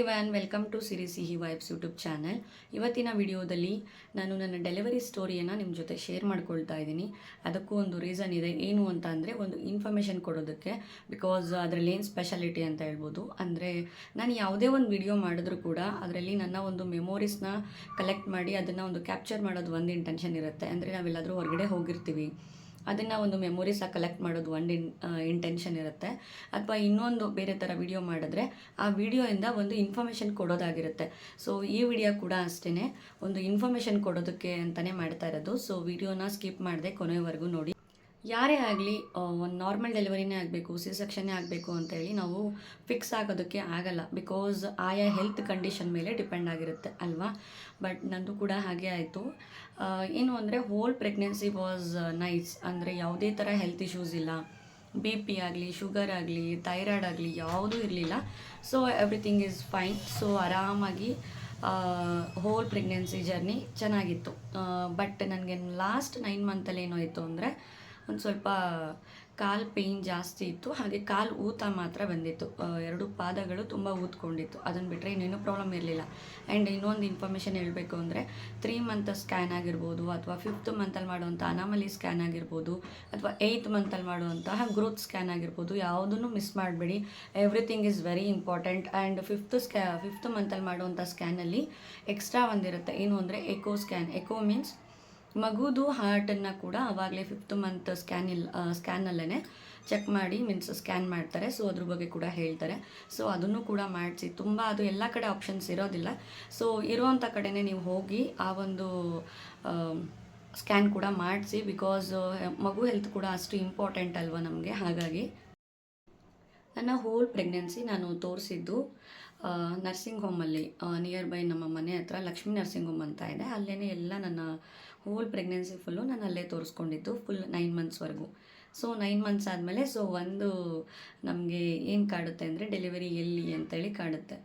Everyone welcome to Siri Sihi vibes YouTube channel ಇವತ್ತಿನ ವಿಡಿಯೋದಲ್ಲಿ ನಾನು ನನ್ನ ಡೆಲಿವರಿ ಸ್ಟೋರಿಯನ್ನು ನಿಮ್ಮ ಜೊತೆ ಶೇರ್ ಮಾಡ್ಕೊಳ್ತಾ ಇದ್ದೀನಿ. ಅದಕ್ಕೂ ಒಂದು ರೀಸನ್ ಇದೆ. ಏನು ಅಂತ ಅಂದರೆ ಒಂದು ಇನ್ಫಾರ್ಮೇಷನ್ ಕೊಡೋದಕ್ಕೆ. ಬಿಕಾಸ್ ಅದರಲ್ಲಿ ಏನು ಸ್ಪೆಷಾಲಿಟಿ ಅಂತ ಹೇಳ್ಬೋದು. ಅಂದರೆ ನಾನು ಯಾವುದೇ ಒಂದು ವಿಡಿಯೋ ಮಾಡಿದ್ರೂ ಕೂಡ ಅದರಲ್ಲಿ ನನ್ನ ಒಂದು ಮೆಮೊರೀಸ್ನ ಕಲೆಕ್ಟ್ ಮಾಡಿ ಅದನ್ನು ಒಂದು ಕ್ಯಾಪ್ಚರ್ ಮಾಡೋದು ಒಂದು ಇಂಟೆನ್ಷನ್ ಇರುತ್ತೆ. ಅಂದರೆ ನಾವೆಲ್ಲಾದರೂ ಹೊರಗಡೆ ಹೋಗಿರ್ತೀವಿ. ಅದನ್ನು ಒಂದು ಮೆಮೊರೀಸಾಗಿ ಕಲೆಕ್ಟ್ ಮಾಡೋದು ಒಂದು ಇಂಟೆನ್ಷನ್ ಇರುತ್ತೆ. ಅಥವಾ ಇನ್ನೊಂದು ಬೇರೆ ಥರ ವಿಡಿಯೋ ಮಾಡಿದ್ರೆ ಆ ವಿಡಿಯೋಯಿಂದ ಒಂದು ಇನ್ಫಾರ್ಮೇಷನ್ ಕೊಡೋದಾಗಿರುತ್ತೆ. ಸೊ ಈ ವಿಡಿಯೋ ಕೂಡ ಅಷ್ಟೇ ಒಂದು ಇನ್ಫಾರ್ಮೇಷನ್ ಕೊಡೋದಕ್ಕೆ ಅಂತಲೇ ಮಾಡ್ತಾ ಇರೋದು. ಸೊ ವಿಡಿಯೋನ ಸ್ಕಿಪ್ ಮಾಡದೆ ಕೊನೆವರೆಗೂ ನೋಡಿ. ಯಾರೇ ಆಗಲಿ ಒಂದು ನಾರ್ಮಲ್ ಡೆಲಿವರಿನೇ ಆಗಬೇಕು ಸಿ ಸೆಕ್ಷನ್ನೇ ಆಗಬೇಕು ಅಂತೇಳಿ ನಾವು ಫಿಕ್ಸ್ ಆಗೋದಕ್ಕೆ ಆಗಲ್ಲ ಬಿಕಾಸ್ ಆಯಾ ಹೆಲ್ತ್ ಕಂಡೀಷನ್ ಮೇಲೆ ಡಿಪೆಂಡ್ ಆಗಿರುತ್ತೆ ಅಲ್ವಾ? ಬಟ್ ನಂದು ಕೂಡ ಹಾಗೆ ಆಯಿತು. ಏನು ಅಂದರೆ ಹೋಲ್ ಪ್ರೆಗ್ನೆನ್ಸಿ ವಾಸ್ ನೈಸ್ ಅಂದರೆ ಯಾವುದೇ ಥರ ಹೆಲ್ತ್ ಇಶ್ಯೂಸ್ ಇಲ್ಲ. ಬಿ ಪಿ ಆಗಲಿ ಶುಗರ್ ಆಗಲಿ ಥೈರಾಯ್ಡ್ ಆಗಲಿ ಯಾವುದೂ ಇರಲಿಲ್ಲ. So everything is fine so ಆರಾಮಾಗಿ ಹೋಲ್ ಪ್ರೆಗ್ನೆನ್ಸಿ ಜರ್ನಿ ಚೆನ್ನಾಗಿತ್ತು. ಬಟ್ ನನಗೆ ಲಾಸ್ಟ್ ನೈನ್ ಮಂತಲ್ಲಿ ಏನಾಯಿತು ಅಂದರೆ ಒಂದು ಸ್ವಲ್ಪ ಕಾಲು ಪೇಯ್ನ್ ಜಾಸ್ತಿ ಇತ್ತು. ಹಾಗೆ ಕಾಲು ಊತ ಮಾತ್ರ ಬಂದಿತ್ತು. ಎರಡು ಪಾದಗಳು ತುಂಬ ಊದ್ಕೊಂಡಿತ್ತು ಅದನ್ನು ಬಿಟ್ಟರೆ ಇನ್ನೇನು ಪ್ರಾಬ್ಲಮ್ ಇರಲಿಲ್ಲ. ಆ್ಯಂಡ್ ಇನ್ನೊಂದು ಇನ್ಫಾರ್ಮೇಷನ್ ಹೇಳಬೇಕು ಅಂದರೆ, ತ್ರೀ ಮಂತ್ ಸ್ಕ್ಯಾನ್ ಆಗಿರ್ಬೋದು ಅಥವಾ ಫಿಫ್ತ್ ಮಂತಲ್ಲಿ ಮಾಡುವಂಥ ಅನಾಮಲಿ ಸ್ಕ್ಯಾನ್ ಆಗಿರ್ಬೋದು ಅಥವಾ ಏಯ್ತ್ ಮಂತಲ್ಲಿ ಮಾಡುವಂತಹ ಗ್ರೋತ್ ಸ್ಕ್ಯಾನ್ ಆಗಿರ್ಬೋದು, ಯಾವುದನ್ನು ಮಿಸ್ ಮಾಡಬೇಡಿ. Everything is very important. And fifth scan, fifth ಮಂತಲ್ಲಿ ಮಾಡುವಂಥ ಸ್ಕ್ಯಾನಲ್ಲಿ ಎಕ್ಸ್ಟ್ರಾ ಒಂದಿರುತ್ತೆ. ಏನು ಅಂದರೆ ಎಕೋ ಸ್ಕ್ಯಾನ್. ಎಕೋ ಮೀನ್ಸ್ ಮಗುದು ಹಾರ್ಟನ್ನು ಕೂಡ ಆವಾಗಲೇ ಫಿಫ್ತ್ ಮಂತ್ ಸ್ಕ್ಯಾನ್ ಇಲ್ಲ ಸ್ಕ್ಯಾನಲ್ಲೇ ಚೆಕ್ ಮಾಡಿ ಮೀನ್ಸ್ ಸ್ಕ್ಯಾನ್ ಮಾಡ್ತಾರೆ. ಸೊ ಅದ್ರ ಬಗ್ಗೆ ಕೂಡ ಹೇಳ್ತಾರೆ. ಸೊ ಅದನ್ನು ಕೂಡ ಮಾಡಿಸಿ. ತುಂಬ ಅದು ಎಲ್ಲ ಕಡೆ ಆಪ್ಷನ್ಸ್ ಇರೋದಿಲ್ಲ. ಸೊ ಇರುವಂಥ ಕಡೆನೇ ನೀವು ಹೋಗಿ ಆ ಒಂದು ಸ್ಕ್ಯಾನ್ ಕೂಡ ಮಾಡಿಸಿ ಬಿಕಾಸ್ ಮಗು ಹೆಲ್ತ್ ಕೂಡ ಅಷ್ಟು ಇಂಪಾರ್ಟೆಂಟ್ ಅಲ್ವಾ ನಮಗೆ? ಹಾಗಾಗಿ ನನ್ನ ಹೋಲ್ ಪ್ರೆಗ್ನೆನ್ಸಿ ನಾನು ತೋರಿಸಿದ್ದು ನರ್ಸಿಂಗ್ ಹೋಮಲ್ಲಿ ನಿಯರ್ ಬೈ ನಮ್ಮ ಮನೆ ಹತ್ರ ಲಕ್ಷ್ಮೀ ನರ್ಸಿಂಗ್ ಹೋಮ್ ಅಂತ ಇದೆ. ಅಲ್ಲೇ ಎಲ್ಲ ನನ್ನ ಹೋಲ್ ಪ್ರೆಗ್ನೆನ್ಸಿ ಫುಲ್ಲು ನಾನು ಅಲ್ಲೇ ತೋರಿಸ್ಕೊಂಡಿದ್ದು ಫುಲ್ ನೈನ್ ಮಂತ್ಸ್ವರೆಗೂ ಸೊ ನೈನ್ ಮಂತ್ಸ್ ಆದಮೇಲೆ ಸೊ ಒಂದು ನಮಗೆ ಏನು ಕಾಡುತ್ತೆ ಅಂದರೆ ಡೆಲಿವರಿ ಎಲ್ಲಿ ಅಂತೇಳಿ ಕಾಡುತ್ತೆ.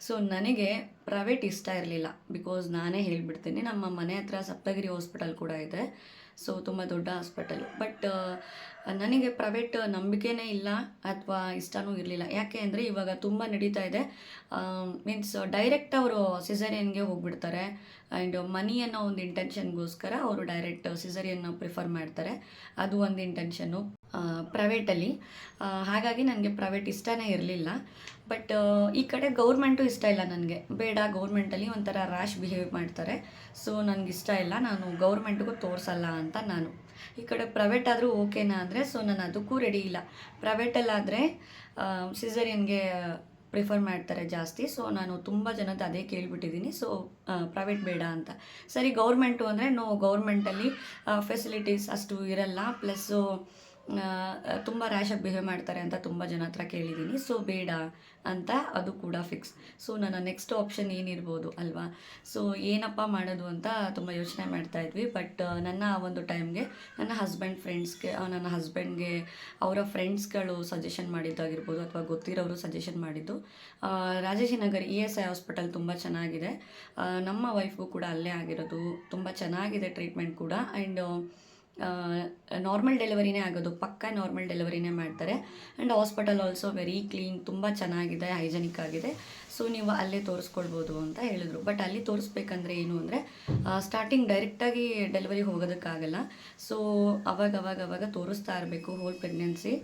ಸೊ ನನಗೆ ಪ್ರೈವೇಟ್ ಇಷ್ಟ ಇರಲಿಲ್ಲ ಬಿಕಾಸ್ ನಾನೇ ಹೇಳಿಬಿಡ್ತೀನಿ. ನಮ್ಮ ಮನೆ ಹತ್ರ ಸಪ್ತಗಿರಿ ಹಾಸ್ಪಿಟಲ್ ಕೂಡ ಇದೆ. ಸೊ ತುಂಬ ದೊಡ್ಡ ಹಾಸ್ಪಿಟಲ್ ಬಟ್ ನನಗೆ ಪ್ರೈವೇಟ್ ನಂಬಿಕೆನೇ ಇಲ್ಲ ಅಥವಾ ಇಷ್ಟನೂ ಇರಲಿಲ್ಲ. ಯಾಕೆ ಅಂದರೆ ಇವಾಗ ತುಂಬ ನಡೀತಾ ಇದೆ. ಮೀನ್ಸ್ ಡೈರೆಕ್ಟ್ ಅವರು ಸಿಸರಿಯನ್ಗೆ ಹೋಗ್ಬಿಡ್ತಾರೆ. ಆ್ಯಂಡ್ ಮನಿ ಅನ್ನೋ ಒಂದು ಇಂಟೆನ್ಷನ್ಗೋಸ್ಕರ ಅವರು ಡೈರೆಕ್ಟ್ ಸಿಸರಿಯನ್ನು ಪ್ರಿಫರ್ ಮಾಡ್ತಾರೆ. ಅದು ಒಂದು ಇಂಟೆನ್ಷನ್ನು ಪ್ರೈವೇಟಲ್ಲಿ ಹಾಗಾಗಿ ನನಗೆ ಪ್ರೈವೇಟ್ ಇಷ್ಟನೇ ಇರಲಿಲ್ಲ. ಬಟ್ ಈ ಕಡೆ ಗೌರ್ಮೆಂಟು ಇಷ್ಟ ಇಲ್ಲ ನನಗೆ. ಬೇಡ ಗೌರ್ಮೆಂಟಲ್ಲಿ ಒಂಥರ ರ್ಯಾಶ್ ಬಿಹೇವ್ ಮಾಡ್ತಾರೆ. ಸೊ ನನಗಿಷ್ಟ ಇಲ್ಲ. ನಾನು ಗೌರ್ಮೆಂಟ್ಗೂ ತೋರಿಸಲ್ಲ ಅಂತ ನಾನು. ಈ ಕಡೆ ಪ್ರೈವೇಟ್ ಆದರೂ ಓಕೆನಾ ಅಂದರೆ ಸೊ ನಾನು ಅದಕ್ಕೂ ರೆಡಿ ಇಲ್ಲ. ಪ್ರೈವೇಟಲ್ಲಾದರೆ ಸಿಸರಿಯನ್ಗೆ ಪ್ರಿಫರ್ ಮಾಡ್ತಾರೆ ಜಾಸ್ತಿ. ಸೊ ನಾನು ತುಂಬ ಜನದ ಅದೇ ಕೇಳಿಬಿಟ್ಟಿದ್ದೀನಿ ಸೊ ಪ್ರೈವೇಟ್ ಬೇಡ ಅಂತ. ಸರಿ ಗೌರ್ಮೆಂಟು ಅಂದರೆ ನೋ ಗೌರ್ಮೆಂಟಲ್ಲಿ ಫೆಸಿಲಿಟೀಸ್ ಅಷ್ಟು ಇರಲ್ಲ. ಪ್ಲಸ್ಸು ತುಂಬ ರ್ಯಾಶಾಗಿ ಬಿಹೇವ್ ಮಾಡ್ತಾರೆ ಅಂತ ತುಂಬ ಜನ ಹತ್ರ ಕೇಳಿದ್ದೀನಿ ಸೊ ಬೇಡ ಅಂತ ಅದು ಕೂಡ ಫಿಕ್ಸ್ ಸೊ ನನ್ನ ನೆಕ್ಸ್ಟ್ ಆಪ್ಷನ್ ಏನಿರ್ಬೋದು ಅಲ್ವಾ? ಸೊ ಏನಪ್ಪ ಮಾಡೋದು ಅಂತ ತುಂಬ ಯೋಚನೆ ಮಾಡ್ತಾ ಇದ್ವಿ. ಬಟ್ ನನ್ನ ಆ ಒಂದು ಟೈಮ್ಗೆ ನನ್ನ ಹಸ್ಬೆಂಡ್ ಫ್ರೆಂಡ್ಸ್ಗೆ ನನ್ನ ಹಸ್ಬೆಂಡ್ಗೆ ಅವರ ಫ್ರೆಂಡ್ಸ್ಗಳು ಸಜೆಷನ್ ಮಾಡಿದ್ದಾಗಿರ್ಬೋದು ಅಥವಾ ಗೊತ್ತಿರೋರು ಸಜೆಷನ್ ಮಾಡಿದ್ದು. Rajajinagar E S I hospital ತುಂಬ ಚೆನ್ನಾಗಿದೆ. ನಮ್ಮ ವೈಫ್ಗೂ ಕೂಡ ಅಲ್ಲೇ ಆಗಿರೋದು. ತುಂಬ ಚೆನ್ನಾಗಿದೆ ಟ್ರೀಟ್ಮೆಂಟ್ ಕೂಡ. ಆ್ಯಂಡ್ ನಾರ್ಮಲ್ ಡೆಲಿವರಿನೇ ಆಗೋದು. ಪಕ್ಕ ನಾರ್ಮಲ್ ಡೆಲಿವರಿನೇ ಮಾಡ್ತಾರೆ. And hospital also very clean ತುಂಬ ಚೆನ್ನಾಗಿದೆ ಹೈಜೆನಿಕ್ ಆಗಿದೆ. ಸೊ ನೀವು ಅಲ್ಲೇ ತೋರಿಸ್ಕೊಳ್ಬೋದು ಅಂತ ಹೇಳಿದ್ರು. ಬಟ್ ಅಲ್ಲಿ ತೋರಿಸ್ಬೇಕಂದ್ರೆ ಏನು ಅಂದರೆ ಸ್ಟಾರ್ಟಿಂಗ್ ಡೈರೆಕ್ಟಾಗಿ ಡೆಲಿವರಿ ಹೋಗೋದಕ್ಕಾಗಲ್ಲ. ಸೊ ಅವಾಗ ಅವಾಗ ಅವಾಗ ತೋರಿಸ್ತಾ ಇರಬೇಕು whole pregnancy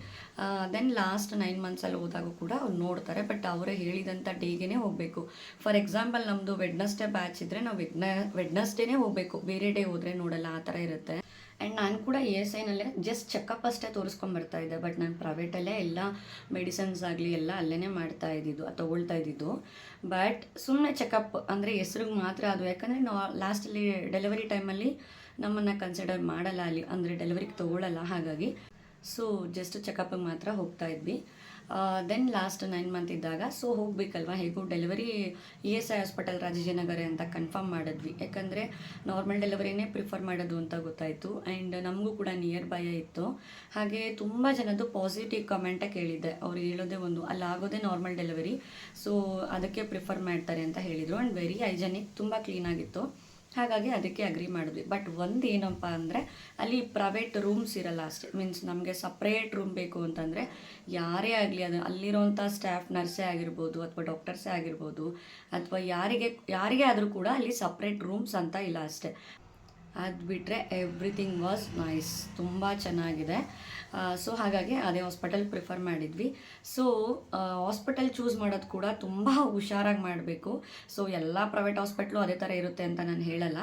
then last nine ಮಂತ್ಸಲ್ಲಿ ಹೋದಾಗೂ ಕೂಡ ಅವ್ರು ನೋಡ್ತಾರೆ. ಬಟ್ ಅವರೇ ಹೇಳಿದಂಥ ಡೇಗೆ ಹೋಗಬೇಕು. ಫಾರ್ ಎಕ್ಸಾಂಪಲ್ ನಮ್ಮದು ವೆಡ್ನಸ್ಡೇ ಬ್ಯಾಚ್ ಇದ್ದರೆ ನಾವು ವೆಡ್ನ ವೆಡ್ನಸ್ಡೇನೇ ಹೋಗಬೇಕು. ಬೇರೆ ಡೇ ಹೋದರೆ ನೋಡಲ್ಲ, ಆ ಥರ ಇರುತ್ತೆ. ಆ್ಯಂಡ್ ನಾನು ಕೂಡ ಇ ಎಸ್ ಐನಲ್ಲೇ ಜಸ್ಟ್ ಚೆಕಪ್ ಅಷ್ಟೇ ತೋರಿಸ್ಕೊಂಬರ್ತಾ ಇದ್ದೆ ಬಟ್ ನಾನು ಪ್ರೈವೇಟಲ್ಲೇ ಎಲ್ಲ ಮೆಡಿಸನ್ಸ್ ಆಗಲಿ ಎಲ್ಲ ಅಲ್ಲೇ ಮಾಡ್ತಾ ಇದ್ದಿದ್ದು ತೊಗೊಳ್ತಾ ಇದ್ದಿದ್ದು. ಬಟ್ ಸುಮ್ಮನೆ ಚೆಕಪ್ ಅಂದರೆ ಹೆಸ್ರಿಗೆ ಮಾತ್ರ ಅದು, ಯಾಕಂದರೆ ನಾವು ಲಾಸ್ಟಲ್ಲಿ ಡೆಲಿವರಿ ಟೈಮಲ್ಲಿ ನಮ್ಮನ್ನು ಕನ್ಸಿಡರ್ ಮಾಡಲ್ಲ ಅಲ್ಲಿ, ಅಂದರೆ ಡೆಲಿವರಿಗೆ ತೊಗೊಳ್ಳಲ್ಲ ಹಾಗಾಗಿ. ಸೊ ಜಸ್ಟ್ ಚೆಕಪ್ಪಿಗೆ ಮಾತ್ರ ಹೋಗ್ತಾ ಇದ್ವಿ. ದೆನ್ ಲಾಸ್ಟ್ ನೈನ್ ಮಂತ್ ಇದ್ದಾಗ ಸೊ ಹೋಗ್ಬೇಕಲ್ವಾ? ಹೇಗೂ delivery E S I hospital Rajajinagar ಅಂತ ಕನ್ಫರ್ಮ್ ಮಾಡಿದ್ವಿ. ಯಾಕಂದರೆ ನಾರ್ಮಲ್ ಡೆಲಿವರಿನೇ ಪ್ರಿಫರ್ ಮಾಡೋದು ಅಂತ ಗೊತ್ತಾಯಿತು. ಆ್ಯಂಡ್ ನಮಗೂ ಕೂಡ ನಿಯರ್ ಬೈ ಇತ್ತು. ಹಾಗೆ ತುಂಬ ಜನದ್ದು ಪಾಸಿಟಿವ್ ಕಮೆಂಟೇ ಕೇಳಿದ್ದೆ. ಅವ್ರು ಹೇಳೋದೇ ಒಂದು, ಅಲ್ಲಿ, ಆಗೋದೇ ನಾರ್ಮಲ್ ಡೆಲಿವರಿ ಸೊ ಅದಕ್ಕೆ ಪ್ರಿಫರ್ ಮಾಡ್ತಾರೆ ಅಂತ ಹೇಳಿದರು. ಆ್ಯಂಡ್ ವೆರಿ ಹೈಜೆನಿಕ್ ತುಂಬ ಕ್ಲೀನಾಗಿತ್ತು ಹಾಗಾಗಿ ಅದಕ್ಕೆ ಅಗ್ರಿ ಮಾಡಿದ್ವಿ. ಬಟ್ ಒಂದು ಏನಪ್ಪ ಅಂದರೆ, ಅಲ್ಲಿ ಪ್ರೈವೇಟ್ ರೂಮ್ಸ್ ಇರಲ್ಲ ಅಷ್ಟೇ. ಮೀನ್ಸ್ ನಮಗೆ ಸಪ್ರೇಟ್ ರೂಮ್ ಬೇಕು ಅಂತಂದರೆ, ಯಾರೇ ಆಗಲಿ ಅದು ಅಲ್ಲಿರೋಂಥ ಸ್ಟಾಫ್ ನರ್ಸೇ ಆಗಿರ್ಬೋದು ಅಥವಾ ಡಾಕ್ಟರ್ಸೇ ಆಗಿರ್ಬೋದು, ಅಥವಾ ಯಾರಿಗೆ ಯಾರಿಗೆ ಆದರೂ ಕೂಡ ಅಲ್ಲಿ ಸಪ್ರೇಟ್ ರೂಮ್ಸ್ ಅಂತ ಇಲ್ಲ ಅಷ್ಟೇ. ಅದು ಬಿಟ್ಟರೆ ಎವ್ರಿಥಿಂಗ್ ವಾಸ್ ನೈಸ್ ತುಂಬ ಚೆನ್ನಾಗಿದೆ. ಸೊ ಹಾಗಾಗಿ ಅದೇ ಹಾಸ್ಪಿಟಲ್ ಪ್ರಿಫರ್ ಮಾಡಿದ್ವಿ. ಸೊ ಹಾಸ್ಪಿಟಲ್ ಚೂಸ್ ಮಾಡೋದು ಕೂಡ ತುಂಬ ಹುಷಾರಾಗಿ ಮಾಡಬೇಕು. ಸೊ ಎಲ್ಲ ಪ್ರೈವೇಟ್ ಹಾಸ್ಪಿಟ್ಲು ಅದೇ ಥರ ಇರುತ್ತೆ ಅಂತ ನಾನು ಹೇಳಲ್ಲ.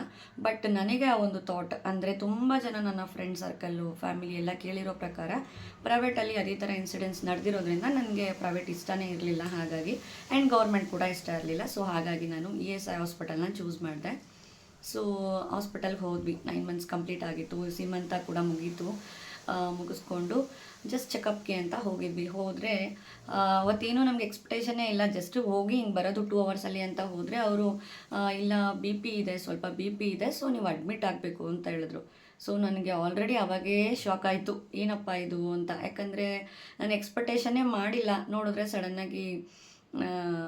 ಬಟ್ ನನಗೆ ಆ ಒಂದು ಥಾಟ್ ಅಂದರೆ ತುಂಬ ಜನ ನನ್ನ ಫ್ರೆಂಡ್ ಸರ್ಕಲ್ಲು ಫ್ಯಾಮಿಲಿ ಎಲ್ಲ ಕೇಳಿರೋ ಪ್ರಕಾರ ಪ್ರೈವೇಟಲ್ಲಿ ಅದೇ ಥರ ಇನ್ಸಿಡೆಂಟ್ಸ್ ನಡೆದಿರೋದ್ರಿಂದ ನನಗೆ ಪ್ರೈವೇಟ್ ಇಷ್ಟನೇ ಇರಲಿಲ್ಲ ಹಾಗಾಗಿ. ಆ್ಯಂಡ್ ಗೌರ್ಮೆಂಟ್ ಕೂಡ ಇಷ್ಟ ಇರಲಿಲ್ಲ. ಸೊ ಹಾಗಾಗಿ ನಾನು ಇ ಎಸ್ ಐ ಹಾಸ್ಪಿಟಲ್ನ ಚೂಸ್ ಮಾಡಿದೆ. ಸೊ ಹಾಸ್ಪಿಟಲ್ಗೆ ಹೋದ್ವಿ. ನೈನ್ ಮಂತ್ಸ್ ಕಂಪ್ಲೀಟ್ ಆಗಿತ್ತು. ಸಿಮಂತ ಕೂಡ ಮುಗೀತು. ಮುಗಿಸ್ಕೊಂಡು ಜಸ್ಟ್ ಚೆಕಪ್ಗೆ ಅಂತ ಹೋಗಿದ್ವಿ. ಹೋದರೆ ಅವತ್ತೇನೂ ನಮಗೆ ಎಕ್ಸ್ಪೆಕ್ಟೇಷನ್ನೇ ಇಲ್ಲ. ಜಸ್ಟ್ ಹೋಗಿ ಹಿಂಗೆ ಬರೋದು ಟೂ ಅವರ್ಸಲ್ಲಿ ಅಂತ ಹೋದರೆ ಅವರು ಇಲ್ಲ ಬಿ ಪಿ ಇದೆ, ಸ್ವಲ್ಪ ಬಿ ಪಿ ಇದೆ ಸೊ ನೀವು ಅಡ್ಮಿಟ್ ಆಗಬೇಕು ಅಂತ ಹೇಳಿದ್ರು. ಸೊ ನನಗೆ ಆಲ್ರೆಡಿ ಅವಾಗೇ ಶಾಕ್ ಆಯಿತು. ಏನಪ್ಪ ಇದು ಅಂತ. ಯಾಕಂದರೆ, ನಾನು ಎಕ್ಸ್ಪೆಕ್ಟೇಷನ್ನೇ ಮಾಡಿಲ್ಲ. ನೋಡಿದ್ರೆ ಸಡನ್ನಾಗಿ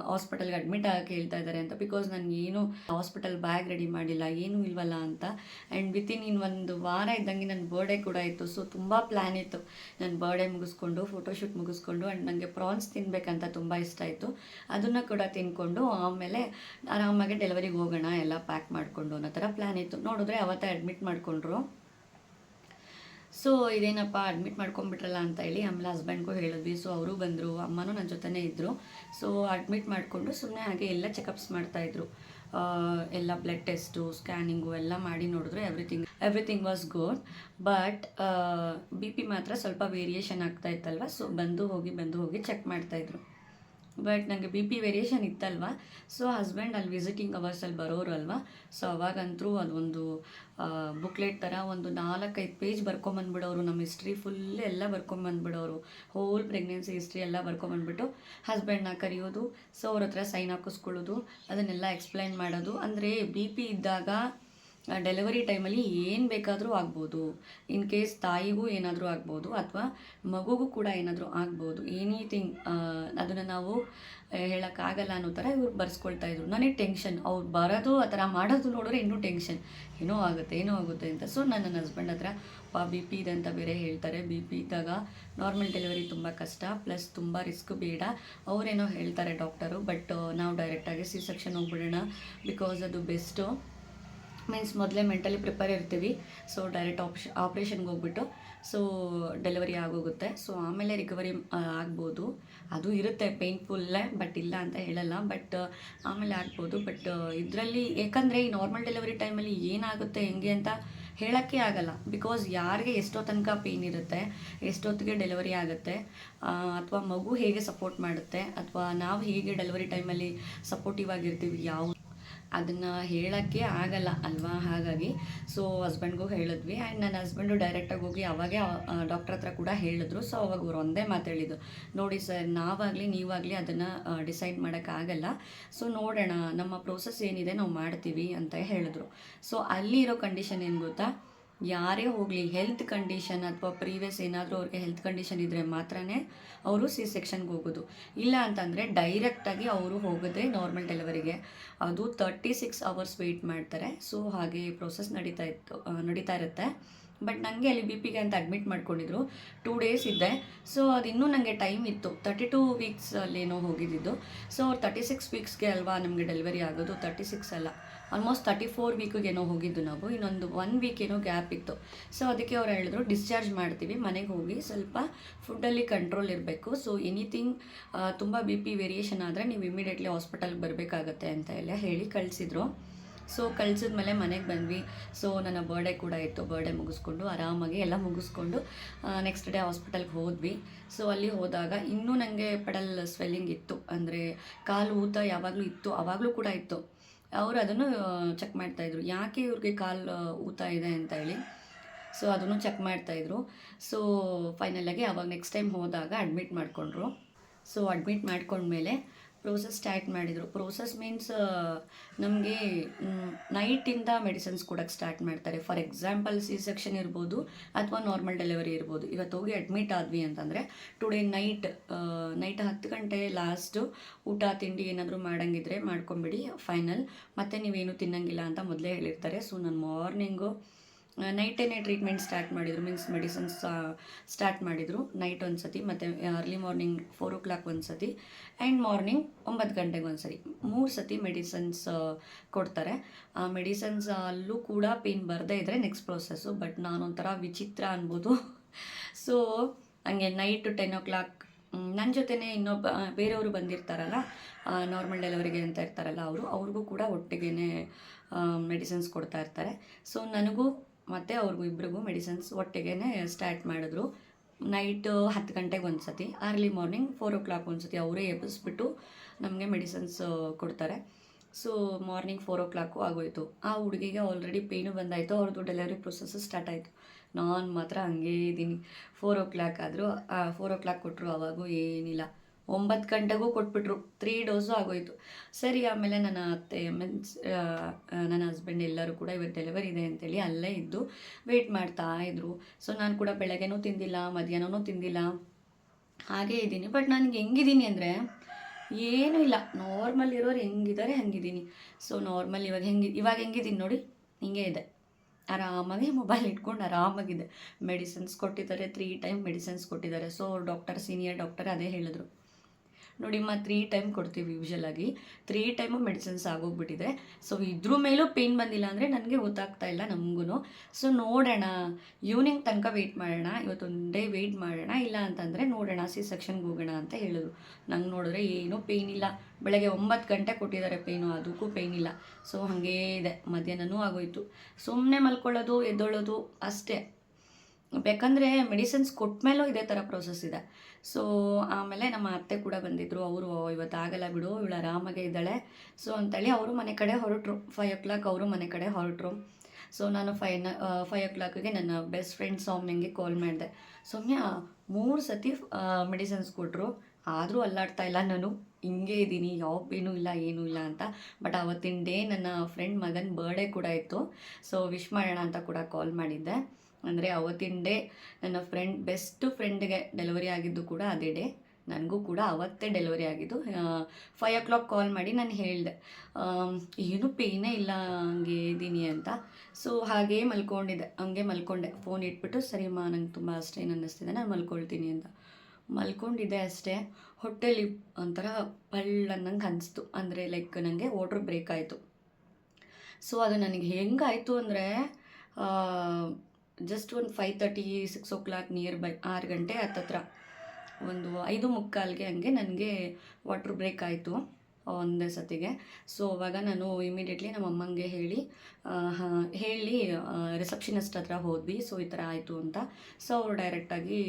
ಹಾಸ್ಪಿಟಲ್ಗೆ ಅಡ್ಮಿಟ್ ಆಗಕ್ಕೆ ಹೇಳ್ತಾ ಇದ್ದಾರೆ ಅಂತ. ಬಿಕಾಸ್ ನಾನು ಏನು ಹಾಸ್ಪಿಟಲ್ ಬ್ಯಾಗ್ ರೆಡಿ ಮಾಡಿಲ್ಲ, ಏನೂ ಇಲ್ವಲ್ಲ ಅಂತ. ಆ್ಯಂಡ್ ವಿತಿನ್ ಇನ್ ಒಂದು ವಾರ ಇದ್ದಂಗೆ ನನ್ನ ಬರ್ಡೇ ಕೂಡ ಇತ್ತು. ಸೊ ತುಂಬ ಪ್ಲ್ಯಾನ್ ಇತ್ತು. ನನ್ನ ಬರ್ಡೇ ಮುಗಿಸ್ಕೊಂಡು ಫೋಟೋಶೂಟ್ ಮುಗಿಸ್ಕೊಂಡು ಆ್ಯಂಡ್ ನನಗೆ ಪ್ರಾನ್ಸ್ ತಿನ್ನಬೇಕಂತ ತುಂಬ ಇಷ್ಟ ಆಯಿತು ಅದನ್ನು ಕೂಡ ತಿನ್ಕೊಂಡು ಆಮೇಲೆ ಆರಾಮಾಗಿ ಡೆಲಿವರಿಗೆ ಹೋಗೋಣ, ಎಲ್ಲ ಪ್ಯಾಕ್ ಮಾಡಿಕೊಂಡು ಅನ್ನೋ ಥರ ಪ್ಲ್ಯಾನ್ ಇತ್ತು. ನೋಡಿದ್ರೆ ಅವತ್ತೇ ಅಡ್ಮಿಟ್ ಮಾಡಿಕೊಂಡ್ರು. ಸೊ ಇದೇನಪ್ಪ ಅಡ್ಮಿಟ್ ಮಾಡ್ಕೊಂಬಿಟ್ರಲ್ಲ ಅಂತ ಹೇಳಿ ಆಮೇಲೆ ಹಸ್ಬೆಂಡ್ಗೂ ಹೇಳಿದ್ವಿ. ಸೊ ಅವರು ಬಂದರು, ಅಮ್ಮನೂ ನನ್ನ ಜೊತೆನೇ ಇದ್ದರು ಸೊ ಅಡ್ಮಿಟ್ ಮಾಡಿಕೊಂಡು ಸುಮ್ಮನೆ ಹಾಗೆ ಎಲ್ಲ ಚೆಕಪ್ಸ್ ಮಾಡ್ತಾಯಿದ್ರು ಎಲ್ಲ ಬ್ಲಡ್ ಟೆಸ್ಟು ಸ್ಕ್ಯಾನಿಂಗು ಎಲ್ಲ ಮಾಡಿ ನೋಡಿದ್ರು everything everything was good but B P ಮಾತ್ರ ಸ್ವಲ್ಪ ವೇರಿಯೇಷನ್ ಆಗ್ತಾ ಇತ್ತಲ್ವ? ಸೊ ಬಂದು ಹೋಗಿ ಬಂದು ಹೋಗಿ ಚೆಕ್ ಮಾಡ್ತಾಯಿದ್ರು ಬಟ್ ನನಗೆ ಬಿ ಪಿ ವೇರಿಯೇಷನ್ ಇತ್ತಲ್ವ? ಸೊ ಹಸ್ಬೆಂಡ್ ಅಲ್ಲಿ ವಿಸಿಟಿಂಗ್ ಅವರ್ಸಲ್ಲಿ ಬರೋರು ಅಲ್ವಾ ಸೊ ಅವಾಗಂತರೂ ಅದೊಂದು ಬುಕ್ಲೆಟ್ ಥರ ಒಂದು ನಾಲ್ಕೈದು ಪೇಜ್ ಬರ್ಕೊಂಬಂದ್ಬಿಡೋರು. ನಮ್ಮ ಹಿಸ್ಟ್ರಿ ಫುಲ್ ಎಲ್ಲ ಬರ್ಕೊಂಬಂದ್ಬಿಡೋರು. ಹೋಲ್ ಪ್ರೆಗ್ನೆನ್ಸಿ ಹಿಸ್ಟ್ರಿ ಎಲ್ಲ ಬರ್ಕೊಂಬಂದ್ಬಿಟ್ಟು ಹಸ್ಬೆಂಡ್ನ ಕರೆಯೋದು ಸೊ ಅವ್ರ ಹತ್ರ ಸೈನ್ ಹಾಕಿಸ್ಕೊಳ್ಳೋದು, ಅದನ್ನೆಲ್ಲ ಎಕ್ಸ್ಪ್ಲೈನ್ ಮಾಡೋದು. ಅಂದರೆ ಬಿ ಪಿ ಇದ್ದಾಗ ಡೆಲಿವರಿ ಟೈಮಲ್ಲಿ ಏನು ಬೇಕಾದರೂ ಆಗ್ಬೋದು. ಇನ್ ಕೇಸ್ ತಾಯಿಗೂ ಏನಾದರೂ ಆಗ್ಬೋದು ಅಥವಾ ಮಗುಗೂ ಕೂಡ ಏನಾದರೂ ಆಗ್ಬೋದು. ಎನಿಥಿಂಗ್ ಅದನ್ನು ನಾವು ಹೇಳೋಕ್ಕಾಗಲ್ಲ ಅನ್ನೋ ಥರ ಇವ್ರು ಬರ್ಸ್ಕೊಳ್ತಾ ಇದ್ರು. ನನಗೆ ಟೆನ್ಷನ್ ಅವ್ರು ಬರೋದು ಆ ಥರ ಮಾಡೋದು ನೋಡಿದ್ರೆ ಇನ್ನೂ ಟೆನ್ಷನ್ ಏನೋ ಆಗುತ್ತೆ ಏನೋ ಆಗುತ್ತೆ ಅಂತ. ಸೊ ನಾನು ನನ್ನ ಹಸ್ಬೆಂಡ್ ಹತ್ರ, ಪಾ ಬಿ ಪಿ ಇದೆ ಅಂತ ಬೇರೆ ಹೇಳ್ತಾರೆ. ಬಿ ಪಿ ಇದ್ದಾಗ ನಾರ್ಮಲ್ ಡೆಲಿವರಿ ತುಂಬ ಕಷ್ಟ. ಪ್ಲಸ್ ತುಂಬ ರಿಸ್ಕ್ ಬೇಡ. ಅವರೇನೋ ಹೇಳ್ತಾರೆ ಡಾಕ್ಟರು ಬಟ್ ನಾವು ಡೈರೆಕ್ಟಾಗಿ ಸಿ ಸೆಕ್ಷನ್ ಹೋಗ್ಬಿಡೋಣ. ಬಿಕಾಸ್ ಅದು ಬೆಸ್ಟು ಮೀನ್ಸ್ ಮೊದಲೇ ಮೆಂಟಲಿ ಪ್ರಿಪೇರ್ ಇರ್ತೀವಿ. ಸೊ ಡೈರೆಕ್ಟ್ ಆಪ್ಷ ಆಪ್ರೇಷನ್ಗೆ ಹೋಗ್ಬಿಟ್ಟು ಸೊ ಡೆಲಿವರಿ ಆಗೋಗುತ್ತೆ. ಸೊ ಆಮೇಲೆ ರಿಕವರಿ ಆಗ್ಬೋದು. ಅದು ಇರುತ್ತೆ ಪೇಯ್ನ್ಫುಲ್ಲೇ ಬಟ್ ಇಲ್ಲ ಅಂತ ಹೇಳಲ್ಲ. ಬಟ್ ಆಮೇಲೆ ಆಗ್ಬೋದು. ಬಟ್ ಇದರಲ್ಲಿ, ಏಕೆಂದರೆ ಈ ನಾರ್ಮಲ್ ಡೆಲಿವರಿ ಟೈಮಲ್ಲಿ ಏನಾಗುತ್ತೆ, ಹೆಂಗೆ ಅಂತ ಹೇಳೋಕ್ಕೆ ಆಗಲ್ಲ. ಬಿಕಾಸ್ ಯಾರಿಗೆ ಎಷ್ಟೋ ತನಕ ಪೇಯ್ನ್ ಇರುತ್ತೆ, ಎಷ್ಟೊತ್ತಿಗೆ ಡೆಲಿವರಿ ಆಗುತ್ತೆ ಅಥವಾ ಮಗು ಹೇಗೆ ಸಪೋರ್ಟ್ ಮಾಡುತ್ತೆ, ಅಥವಾ ನಾವು ಹೇಗೆ ಡೆಲಿವರಿ ಟೈಮಲ್ಲಿ ಸಪೋರ್ಟಿವ್ ಆಗಿರ್ತೀವಿ, ಯಾವ ಅದನ್ನು ಹೇಳೋಕ್ಕೆ ಆಗಲ್ಲ ಅಲ್ವಾ? ಹಾಗಾಗಿ ಸೊ ಹಸ್ಬೆಂಡ್ಗೂ ಹೇಳಿದ್ವಿ. ಆ್ಯಂಡ್ ನನ್ನ ಹಸ್ಬೆಂಡು ಡೈರೆಕ್ಟಾಗಿ ಹೋಗಿ ಅವಾಗೆ ಡಾಕ್ಟ್ರ್ ಹತ್ರ ಕೂಡ ಹೇಳಿದ್ರು. ಸೊ ಅವಾಗ ಅವ್ರು ಒಂದೇ ಮಾತು ಹೇಳಿದ್ದು. ನೋಡಿ ಸರ್ ನಾವಾಗಲಿ, ನೀವಾಗಲಿ ಅದನ್ನು ಡಿಸೈಡ್ ಮಾಡೋಕ್ಕಾಗಲ್ಲ ಸೊ ನೋಡೋಣ, ನಮ್ಮ ಪ್ರೋಸೆಸ್ ಏನಿದೆ, ನಾವು ಮಾಡ್ತೀವಿ ಅಂತ ಹೇಳಿದ್ರು. ಸೊ ಅಲ್ಲಿರೋ ಕಂಡೀಷನ್ ಏನು ಗೊತ್ತಾ? ಯಾರೇ ಹೋಗಲಿ ಹೆಲ್ತ್ ಕಂಡೀಷನ್ ಅಥವಾ ಪ್ರೀವಿಯಸ್ ಏನಾದರೂ ಅವ್ರಿಗೆ ಹೆಲ್ತ್ ಕಂಡೀಷನ್ ಇದ್ದರೆ ಮಾತ್ರನೇ ಅವರು ಸಿ ಸೆಕ್ಷನ್ಗೆ ಹೋಗೋದು. ಇಲ್ಲ ಅಂತಂದರೆ ಡೈರೆಕ್ಟಾಗಿ ಅವರು ಹೋಗೋದೇ ನಾರ್ಮಲ್ ಡೆಲಿವರಿಗೆ ಅದು ತರ್ಟಿ ಸಿಕ್ಸ್ ಅವರ್ಸ್ ವೆಯ್ಟ್ ಮಾಡ್ತಾರೆ. ಸೊ ಹಾಗೆ ಪ್ರೋಸೆಸ್ ನಡೀತಾ ಇತ್ತು ನಡೀತಾ ಇರುತ್ತೆ. ಬಟ್ ನನಗೆ ಅಲ್ಲಿ ಬಿ ಪಿಗೆ ಅಂತ ಅಡ್ಮಿಟ್ ಮಾಡ್ಕೊಂಡಿದ್ರು. ಟೂ ಡೇಸ್ ಇದ್ದೆ. ಸೊ ಅದು ನನಗೆ ಟೈಮ್ ಇತ್ತು. ತರ್ಟಿ ಟೂ ವೀಕ್ಸಲ್ಲೇನೋ ಹೋಗಿದ್ದಿದ್ದು. ಸೊ ಅವ್ರು ತರ್ಟಿ ಸಿಕ್ಸ್ ವೀಕ್ಸ್ಗೆ ಅಲ್ವಾ ನಮಗೆ ಡೆಲಿವರಿ ಆಗೋದು? ತರ್ಟಿ ಸಿಕ್ಸ್ ಅಲ್ಲ. ಆಲ್ಮೋಸ್ಟ್ ತರ್ಟಿ ಫೋರ್ ವೀಕಿಗೇನೋ ಹೋಗಿದ್ದು ನಾವು, ಇನ್ನೊಂದು ಒನ್ ವೀಕ್ ಏನೋ ಗ್ಯಾಪ್ ಇತ್ತು. ಸೊ ಅದಕ್ಕೆ ಅವ್ರು ಹೇಳಿದ್ರು ಡಿಸ್ಚಾರ್ಜ್ ಮಾಡ್ತೀವಿ, ಮನೆಗೆ ಹೋಗಿ ಸ್ವಲ್ಪ ಫುಡ್ಡಲ್ಲಿ ಕಂಟ್ರೋಲ್ ಇರಬೇಕು. ಸೊ ಎನಿಥಿಂಗ್ ತುಂಬ ಬಿ ಪಿ ವೇರಿಯೇಷನ್ ಆದರೆ ನೀವು ಇಮಿಡಿಯೇಟ್ಲಿ ಹಾಸ್ಪಿಟಲ್ಗೆ ಬರಬೇಕಾಗತ್ತೆ ಅಂತ ಎಲ್ಲ ಹೇಳಿ ಕಳಿಸಿದ್ರು. ಸೊ ಕಳ್ಸಿದ್ಮೇಲೆ ಮನೆಗೆ ಬಂದ್ವಿ. ಸೊ ನನ್ನ ಬರ್ಡೇ ಕೂಡ ಇತ್ತು. ಬರ್ಡೇ ಮುಗಿಸ್ಕೊಂಡು ಆರಾಮಾಗಿ ಎಲ್ಲ ಮುಗಿಸ್ಕೊಂಡು ನೆಕ್ಸ್ಟ್ ಡೇ ಹಾಸ್ಪಿಟಲ್ಗೆ ಹೋದ್ವಿ. ಸೊ ಅಲ್ಲಿ ಹೋದಾಗ ಇನ್ನೂ ನನಗೆ ಪೆಡಲ್ ಸ್ವೆಲ್ಲಿಂಗ್ ಇತ್ತು. ಅಂದರೆ ಕಾಲು ಊತ ಯಾವಾಗಲೂ ಇತ್ತು ಆವಾಗಲೂ ಕೂಡ ಇತ್ತು. ಅವರು ಅದನ್ನು ಚೆಕ್ ಮಾಡ್ತಾಯಿದ್ರು ಯಾಕೆ ಇವ್ರಿಗೆ ಕಾಲು ಊತ ಇದೆ ಅಂತ ಹೇಳಿ. ಸೊ ಅದನ್ನು ಚೆಕ್ ಮಾಡ್ತಾಯಿದ್ರು ಸೊ ಫೈನಲಾಗಿ ಅವಾಗ ನೆಕ್ಸ್ಟ್ ಟೈಮ್ ಹೋದಾಗ ಅಡ್ಮಿಟ್ ಮಾಡಿಕೊಂಡ್ರು. ಸೊ ಅಡ್ಮಿಟ್ ಮಾಡ್ಕೊಂಡ್ಮೇಲೆ ಪ್ರೋಸೆಸ್ ಸ್ಟಾರ್ಟ್ ಮಾಡಿದರು. ಪ್ರೋಸೆಸ್ ಮೀನ್ಸ್ ನಮಗೆ ನೈಟಿಂದ ಮೆಡಿಸಿನ್ಸ್ ಕೊಡೋಕ್ಕೆ ಸ್ಟಾರ್ಟ್ ಮಾಡ್ತಾರೆ. ಫಾರ್ ಎಕ್ಸಾಂಪಲ್ ಸಿ ಸೆಕ್ಷನ್ ಇರ್ಬೋದು ಅಥವಾ ನಾರ್ಮಲ್ ಡೆಲಿವರಿ ಇರ್ಬೋದು. ಇವತ್ತು ಹೋಗಿ ಅಡ್ಮಿಟ್ ಆದ್ವಿ ಅಂತಂದರೆ ಟುಡೇ ನೈಟ್ ನೈಟ್ ಹತ್ತು ಗಂಟೆ ಲಾಸ್ಟು ಊಟ, ತಿಂಡಿ ಏನಾದರೂ ಮಾಡಂಗಿದ್ರೆ ಮಾಡ್ಕೊಂಬಿಡಿ ಫೈನಲ್ ಮತ್ತು ನೀವೇನು ತಿನ್ನಂಗಿಲ್ಲ ಅಂತ ಮೊದಲೇ ಹೇಳಿರ್ತಾರೆ. ಸೊ ನಾನು ಮಾರ್ನಿಂಗು ನೈಟೇನೆ ಟ್ರೀಟ್ಮೆಂಟ್ ಸ್ಟಾರ್ಟ್ ಮಾಡಿದರು ಮೀನ್ಸ್ ಮೆಡಿಸಿನ್ಸ್ ಸ್ಟಾರ್ಟ್ ಮಾಡಿದರು. ನೈಟ್ ಒಂದು ಸತಿ ಮತ್ತು early morning four o'clock ಒಂದು ಸತಿ ಆ್ಯಂಡ್ ಮಾರ್ನಿಂಗ್ ಒಂಬತ್ತು ಗಂಟೆಗೆ ಒಂದು ಸರಿ ಮೂರು ಸತಿ ಮೆಡಿಸನ್ಸ್ ಕೊಡ್ತಾರೆ. ಆ ಮೆಡಿಸನ್ಸ್ ಅಲ್ಲೂ ಕೂಡ ಪೇನ್ ಬರದೇ ಇದ್ದರೆ ನೆಕ್ಸ್ಟ್ ಪ್ರೊಸೆಸ್ಸು ಬಟ್ ನಾನೊಂಥರ ವಿಚಿತ್ರ ಅನ್ಬೋದು. ಸೊ ಹಂಗೆ ನೈಟು ಟೆನ್ ಓ ಕ್ಲಾಕ್ ನನ್ನ ಜೊತೆನೇ ಇನ್ನೊಬ್ಬ ಬೇರೆಯವರು ಬಂದಿರ್ತಾರಲ್ಲ ನಾರ್ಮಲ್ ಡೆಲಿವರಿಗೆ ಅಂತ ಇರ್ತಾರಲ್ಲ ಅವರು, ಅವ್ರಿಗೂ ಕೂಡ ಒಟ್ಟಿಗೆ ಮೆಡಿಸಿನ್ಸ್ ಕೊಡ್ತಾ ಇರ್ತಾರೆ. ಸೊ ನನಗೂ ಮತ್ತು ಅವ್ರಿಗೂ ಇಬ್ರಿಗೂ ಮೆಡಿಸಿನ್ಸ್ ಒಟ್ಟಿಗೆ ಸ್ಟಾರ್ಟ್ ಮಾಡಿದ್ರು. ನೈಟ್ ಹತ್ತು ಗಂಟೆಗೆ ಒಂದು ಸತಿ early morning four o'clock ಒಂದು ಸತಿ ಅವರೇ ಎಬ್ಬಿಸ್ಬಿಟ್ಟು ನಮಗೆ ಮೆಡಿಸಿನ್ಸ್ ಕೊಡ್ತಾರೆ. So morning four o'clock ಆಗೋಯಿತು. ಆ ಹುಡುಗಿಗೆ ಆಲ್ರೆಡಿ ಪೇನು ಬಂದಾಯಿತು. ಅವ್ರದ್ದು ಡೆಲಿವರಿ ಪ್ರೊಸೆಸ್ ಸ್ಟಾರ್ಟ್ ಆಯಿತು. ನಾನು ಮಾತ್ರ ಹಂಗೇ ಇದ್ದೀನಿ. ಫೋರ್ ಓ ಕ್ಲಾಕ್ ಆದರೂ ಫೋರ್ ಓ ಕ್ಲಾಕ್ ಕೊಟ್ಟರು ಆವಾಗೂ ಏನಿಲ್ಲ. ಒಂಬತ್ತು ಗಂಟೆಗೂ ಕೊಟ್ಬಿಟ್ರು. ತ್ರೀ ಡೋಸು ಆಗೋಯ್ತು. ಸರಿ, ಆಮೇಲೆ ನನ್ನ ಅತ್ತೆ ಮೀನ್ಸ್ ನನ್ನ ಹಸ್ಬೆಂಡ್ ಎಲ್ಲರೂ ಕೂಡ ಇವತ್ತು ಡೆಲಿವರಿ ಇದೆ ಅಂತೇಳಿ ಅಲ್ಲೇ ಇದ್ದು ವೆಯ್ಟ್ ಮಾಡ್ತಾ ಇದ್ರು. ಸೊ ನಾನು ಕೂಡ ಬೆಳಗ್ಗೆನೂ ತಿಂದಿಲ್ಲ ಮಧ್ಯಾಹ್ನವೂ ತಿಂದಿಲ್ಲ. ಹಾಗೇ ಇದ್ದೀನಿ. ಬಟ್ ನನಗೆ ಹೆಂಗಿದ್ದೀನಿ ಅಂದರೆ ಏನೂ ಇಲ್ಲ. ನಾರ್ಮಲ್ ಇರೋರು ಹೆಂಗಿದ್ದಾರೆ, ಹಂಗಿದ್ದೀನಿ. ಸೊ ನಾರ್ಮಲ್ ಇವಾಗ ಹೆಂಗೆ, ಇವಾಗ ಹೆಂಗಿದ್ದೀನಿ ನೋಡಿ, ಹಿಂಗೆ ಇದೆ. ಆರಾಮಾಗಿ ಮೊಬೈಲ್ ಇಟ್ಕೊಂಡು ಆರಾಮಾಗಿದೆ. ಮೆಡಿಸಿನ್ಸ್ ಕೊಟ್ಟಿದ್ದಾರೆ ತ್ರೀ ಟೈಮ್ ಮೆಡಿಸಿನ್ಸ್ ಕೊಟ್ಟಿದ್ದಾರೆ. ಸೊ ಡಾಕ್ಟರ್ ಸೀನಿಯರ್ ಡಾಕ್ಟರ್ ಅದೇ ಹೇಳಿದ್ರು. ನೋಡಿಮ್ಮ ತ್ರೀ ಟೈಮ್ ಕೊಡ್ತೀವಿ ಯೂಶಲಾಗಿ ತ್ರೀ ಟೈಮು ಮೆಡಿಸಿನ್ಸ್ ಆಗೋಗ್ಬಿಟ್ಟಿದೆ. ಸೊ ಇದ್ರ ಮೇಲೂ ಪೇಯ್ನ್ ಬಂದಿಲ್ಲ ಅಂದರೆ ನನಗೆ ಗೊತ್ತಾಗ್ತಾ ಇಲ್ಲ ನಮಗೂ ಸೊ ನೋಡೋಣ. ಈವ್ನಿಂಗ್ ತನಕ ವೆಯ್ಟ್ ಮಾಡೋಣ. ಇವತ್ತೊಂದು ವೆಯ್ಟ್ ಮಾಡೋಣ. ಇಲ್ಲ ಅಂತಂದರೆ ನೋಡೋಣ ಸಿ ಸೆಕ್ಷನ್ಗೆ ಹೋಗೋಣ ಅಂತ ಹೇಳಿದ್ರು. ನಂಗೆ ನೋಡಿದ್ರೆ ಏನೂ ಪೇಯ್ನ್ ಇಲ್ಲ. ಬೆಳಗ್ಗೆ ಒಂಬತ್ತು ಗಂಟೆ ಕೊಟ್ಟಿದ್ದಾರೆ ಪೇಯ್ನು ಅದಕ್ಕೂ ಪೇಯ್ನ್ ಇಲ್ಲ. ಸೊ ಹಾಗೇ ಇದೆ. ಮಧ್ಯಾಹ್ನನೂ ಆಗೋಯ್ತು. ಸುಮ್ಮನೆ ಮಲ್ಕೊಳ್ಳೋದು ಎದ್ದೊಳ್ಳೋದು ಅಷ್ಟೇ. ಬೇಕಂದರೆ ಮೆಡಿಸಿನ್ಸ್ ಕೊಟ್ಮೇಲೂ ಇದೇ ಥರ ಪ್ರೋಸೆಸ್ ಇದೆ. ಸೊ ಆಮೇಲೆ ನಮ್ಮ ಅತ್ತೆ ಕೂಡ ಬಂದಿದ್ದರು ಅವರು ಇವತ್ತು ಆಗಲ್ಲ ಬಿಡು, ಇವಳು ಆರಾಮಾಗೆ ಇದ್ದಾಳೆ. ಸೊ ಅಂತೇಳಿ ಅವರು ಮನೆ ಕಡೆ ಹೊರಟರು. ಫೈವ್ ಓ ಕ್ಲಾಕ್ ಅವರು ಮನೆ ಕಡೆ ಹೊರಟರು. ಸೊ ನಾನು ಫೈ ಫೈವ್ ಓ ಕ್ಲಾಕಿಗೆ ನನ್ನ ಬೆಸ್ಟ್ ಫ್ರೆಂಡ್ ಸೌಮ್ಯಂಗೆ ಕಾಲ್ ಮಾಡಿದೆ. ಸೌಮ್ಯ ಮೂರು ಸತಿ ಮೆಡಿಸಿನ್ಸ್ ಕೊಟ್ಟರು ಆದರೂ ಅಲ್ಲಾಡ್ತಾ ಇಲ್ಲ ನಾನು. ಹಿಂಗೆ ಇದ್ದೀನಿ ಯಾವ ಏನೂ ಇಲ್ಲ ಏನೂ ಇಲ್ಲ ಅಂತ. ಬಟ್ ಅವತ್ತಿನ ಡೇ ನನ್ನ ಫ್ರೆಂಡ್ ಮಗನ ಬರ್ಡೇ ಕೂಡ ಇತ್ತು. ಸೊ ವಿಶ್ ಮಾಡೋಣ ಅಂತ ಕೂಡ ಕಾಲ್ ಮಾಡಿದ್ದೆ. ಅಂದರೆ ಅವತ್ತಿನ ಡೇ ನನ್ನ ಫ್ರೆಂಡ್, ಬೆಸ್ಟ್ ಫ್ರೆಂಡ್ಗೆ ಡೆಲಿವರಿ ಆಗಿದ್ದು ಕೂಡ ಅದೇ ಡೇ. ನನಗೂ ಕೂಡ ಅವತ್ತೇ ಡೆಲಿವರಿ ಆಗಿದ್ದು. ಫೈವ್ ಓ ಕ್ಲಾಕ್ ಕಾಲ್ ಮಾಡಿ ನಾನು ಹೇಳಿದೆ. ಏನು ಪೇಯ್ನೇ ಇಲ್ಲ ಹಂಗೆ ಇದ್ದೀನಿ ಅಂತ. ಸೊ ಹಾಗೇ ಮಲ್ಕೊಂಡಿದ್ದೆ. ಹಂಗೆ ಮಲ್ಕೊಂಡೆ. ಫೋನ್ ಇಟ್ಬಿಟ್ಟು ಸರಿಮ್ಮ ನಂಗೆ ತುಂಬ ಅಷ್ಟೇನು ಅನ್ನಿಸ್ತಿದೆ ನಾನು ಮಲ್ಕೊಳ್ತೀನಿ ಅಂತ. ಮಲ್ಕೊಂಡಿದ್ದೆ ಅಷ್ಟೇ. ಹೊಟ್ಟೆಲಿ ಒಂಥರ ಪಳ್ಳನ್ನಂಗೆ ಅನಿಸ್ತು. ಅಂದರೆ ಲೈಕ್ ನನಗೆ ವಾಟ್ರ್ ಬ್ರೇಕ್ ಆಯಿತು. ಸೊ ಅದು ನನಗೆ ಹೆಂಗಾಯಿತು ಅಂದರೆ ಜಸ್ಟ್ ಒಂದು five thirty six o'clock nearby ಆರು ಗಂಟೆ ಹತ್ತತ್ರ. ಒಂದು ಐದು ಮುಕ್ಕಾಲ್ಗೆ ಹಂಗೆ ನನಗೆ ವಾಟ್ರ್ ಬ್ರೇಕ್ ಆಯಿತು ಒಂದೇ ಸತಿಗೆ. ಸೊ ಅವಾಗ ನಾನು ಇಮಿಡಿಯೇಟ್ಲಿ ನಮ್ಮ ಅಮ್ಮಂಗೆ ಹೇಳಿ ಹೇಳಿ ರಿಸೆಪ್ಷನಿಸ್ಟ್ ಹತ್ರ ಹೋದ್ವಿ. ಸೊ ಈ ಥರ ಆಯಿತು ಅಂತ. ಸೊ ಅವರು ಡೈರೆಕ್ಟಾಗಿ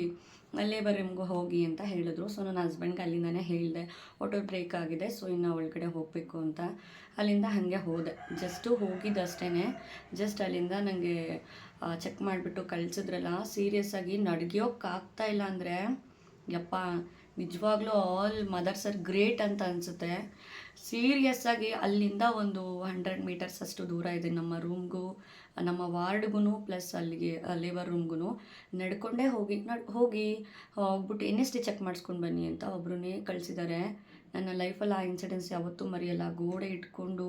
ಲೇಬರ್ ರೂಮ್ಗೆ ಹೋಗಿ ಅಂತ ಹೇಳಿದ್ರು. ಸೊ ನನ್ನ ಹಸ್ಬೆಂಡ್ಗೆ ಅಲ್ಲಿಂದನೇ ಹೇಳಿದೆ ಆಟೋ ಬ್ರೇಕ್ ಆಗಿದೆ ಸೊ ಇನ್ನು ಒಳಗಡೆ ಹೋಗಬೇಕು ಅಂತ. ಅಲ್ಲಿಂದ ಹಾಗೆ ಹೋದೆ. ಜಸ್ಟು ಹೋಗಿದ್ದಷ್ಟೇ ಜಸ್ಟ್ ಅಲ್ಲಿಂದ ನನಗೆ ಚೆಕ್ ಮಾಡಿಬಿಟ್ಟು ಕಳಿಸಿದ್ರಲ್ಲ ಸೀರಿಯಸ್ಸಾಗಿ ನಡ್ಗಿಯೋಕ್ಕಾಗ್ತಾ ಇಲ್ಲ ಅಂದರೆ, ಯಪ್ಪ, ನಿಜವಾಗ್ಲೂ ಆಲ್ ಮದರ್ಸ್ ಆರ್ ಗ್ರೇಟ್ ಅಂತ ಅನಿಸುತ್ತೆ. ಸೀರಿಯಸ್ಸಾಗಿ ಅಲ್ಲಿಂದ ಒಂದು ಹಂಡ್ರೆಡ್ ಮೀಟರ್ಸ್ ಅಷ್ಟು ದೂರ ಇದೆ ನಮ್ಮ ರೂಮ್ಗೂ ನಮ್ಮ ವಾರ್ಡ್ಗೂ ಪ್ಲಸ್ ಅಲ್ಲಿಗೆ ಲೇಬರ್ ರೂಮ್ಗೂ ನಡ್ಕೊಂಡೇ ಹೋಗಿ, ನಡ್, ಹೋಗಿ ಹೋಗ್ಬಿಟ್ಟು ಎನ್ ಎಸ್ ಟಿ ಚೆಕ್ ಮಾಡಿಸ್ಕೊಂಡು ಬನ್ನಿ ಅಂತ ಒಬ್ಬರನ್ನೇ ಕಳಿಸಿದ್ದಾರೆ ನನ್ನ ಲೈಫಲ್ಲಿ ಆ ಇನ್ಸಿಡೆನ್ಸ್ ಯಾವತ್ತೂ ಮರೆಯಲ್ಲ. ಗೋಡೆ ಇಟ್ಕೊಂಡು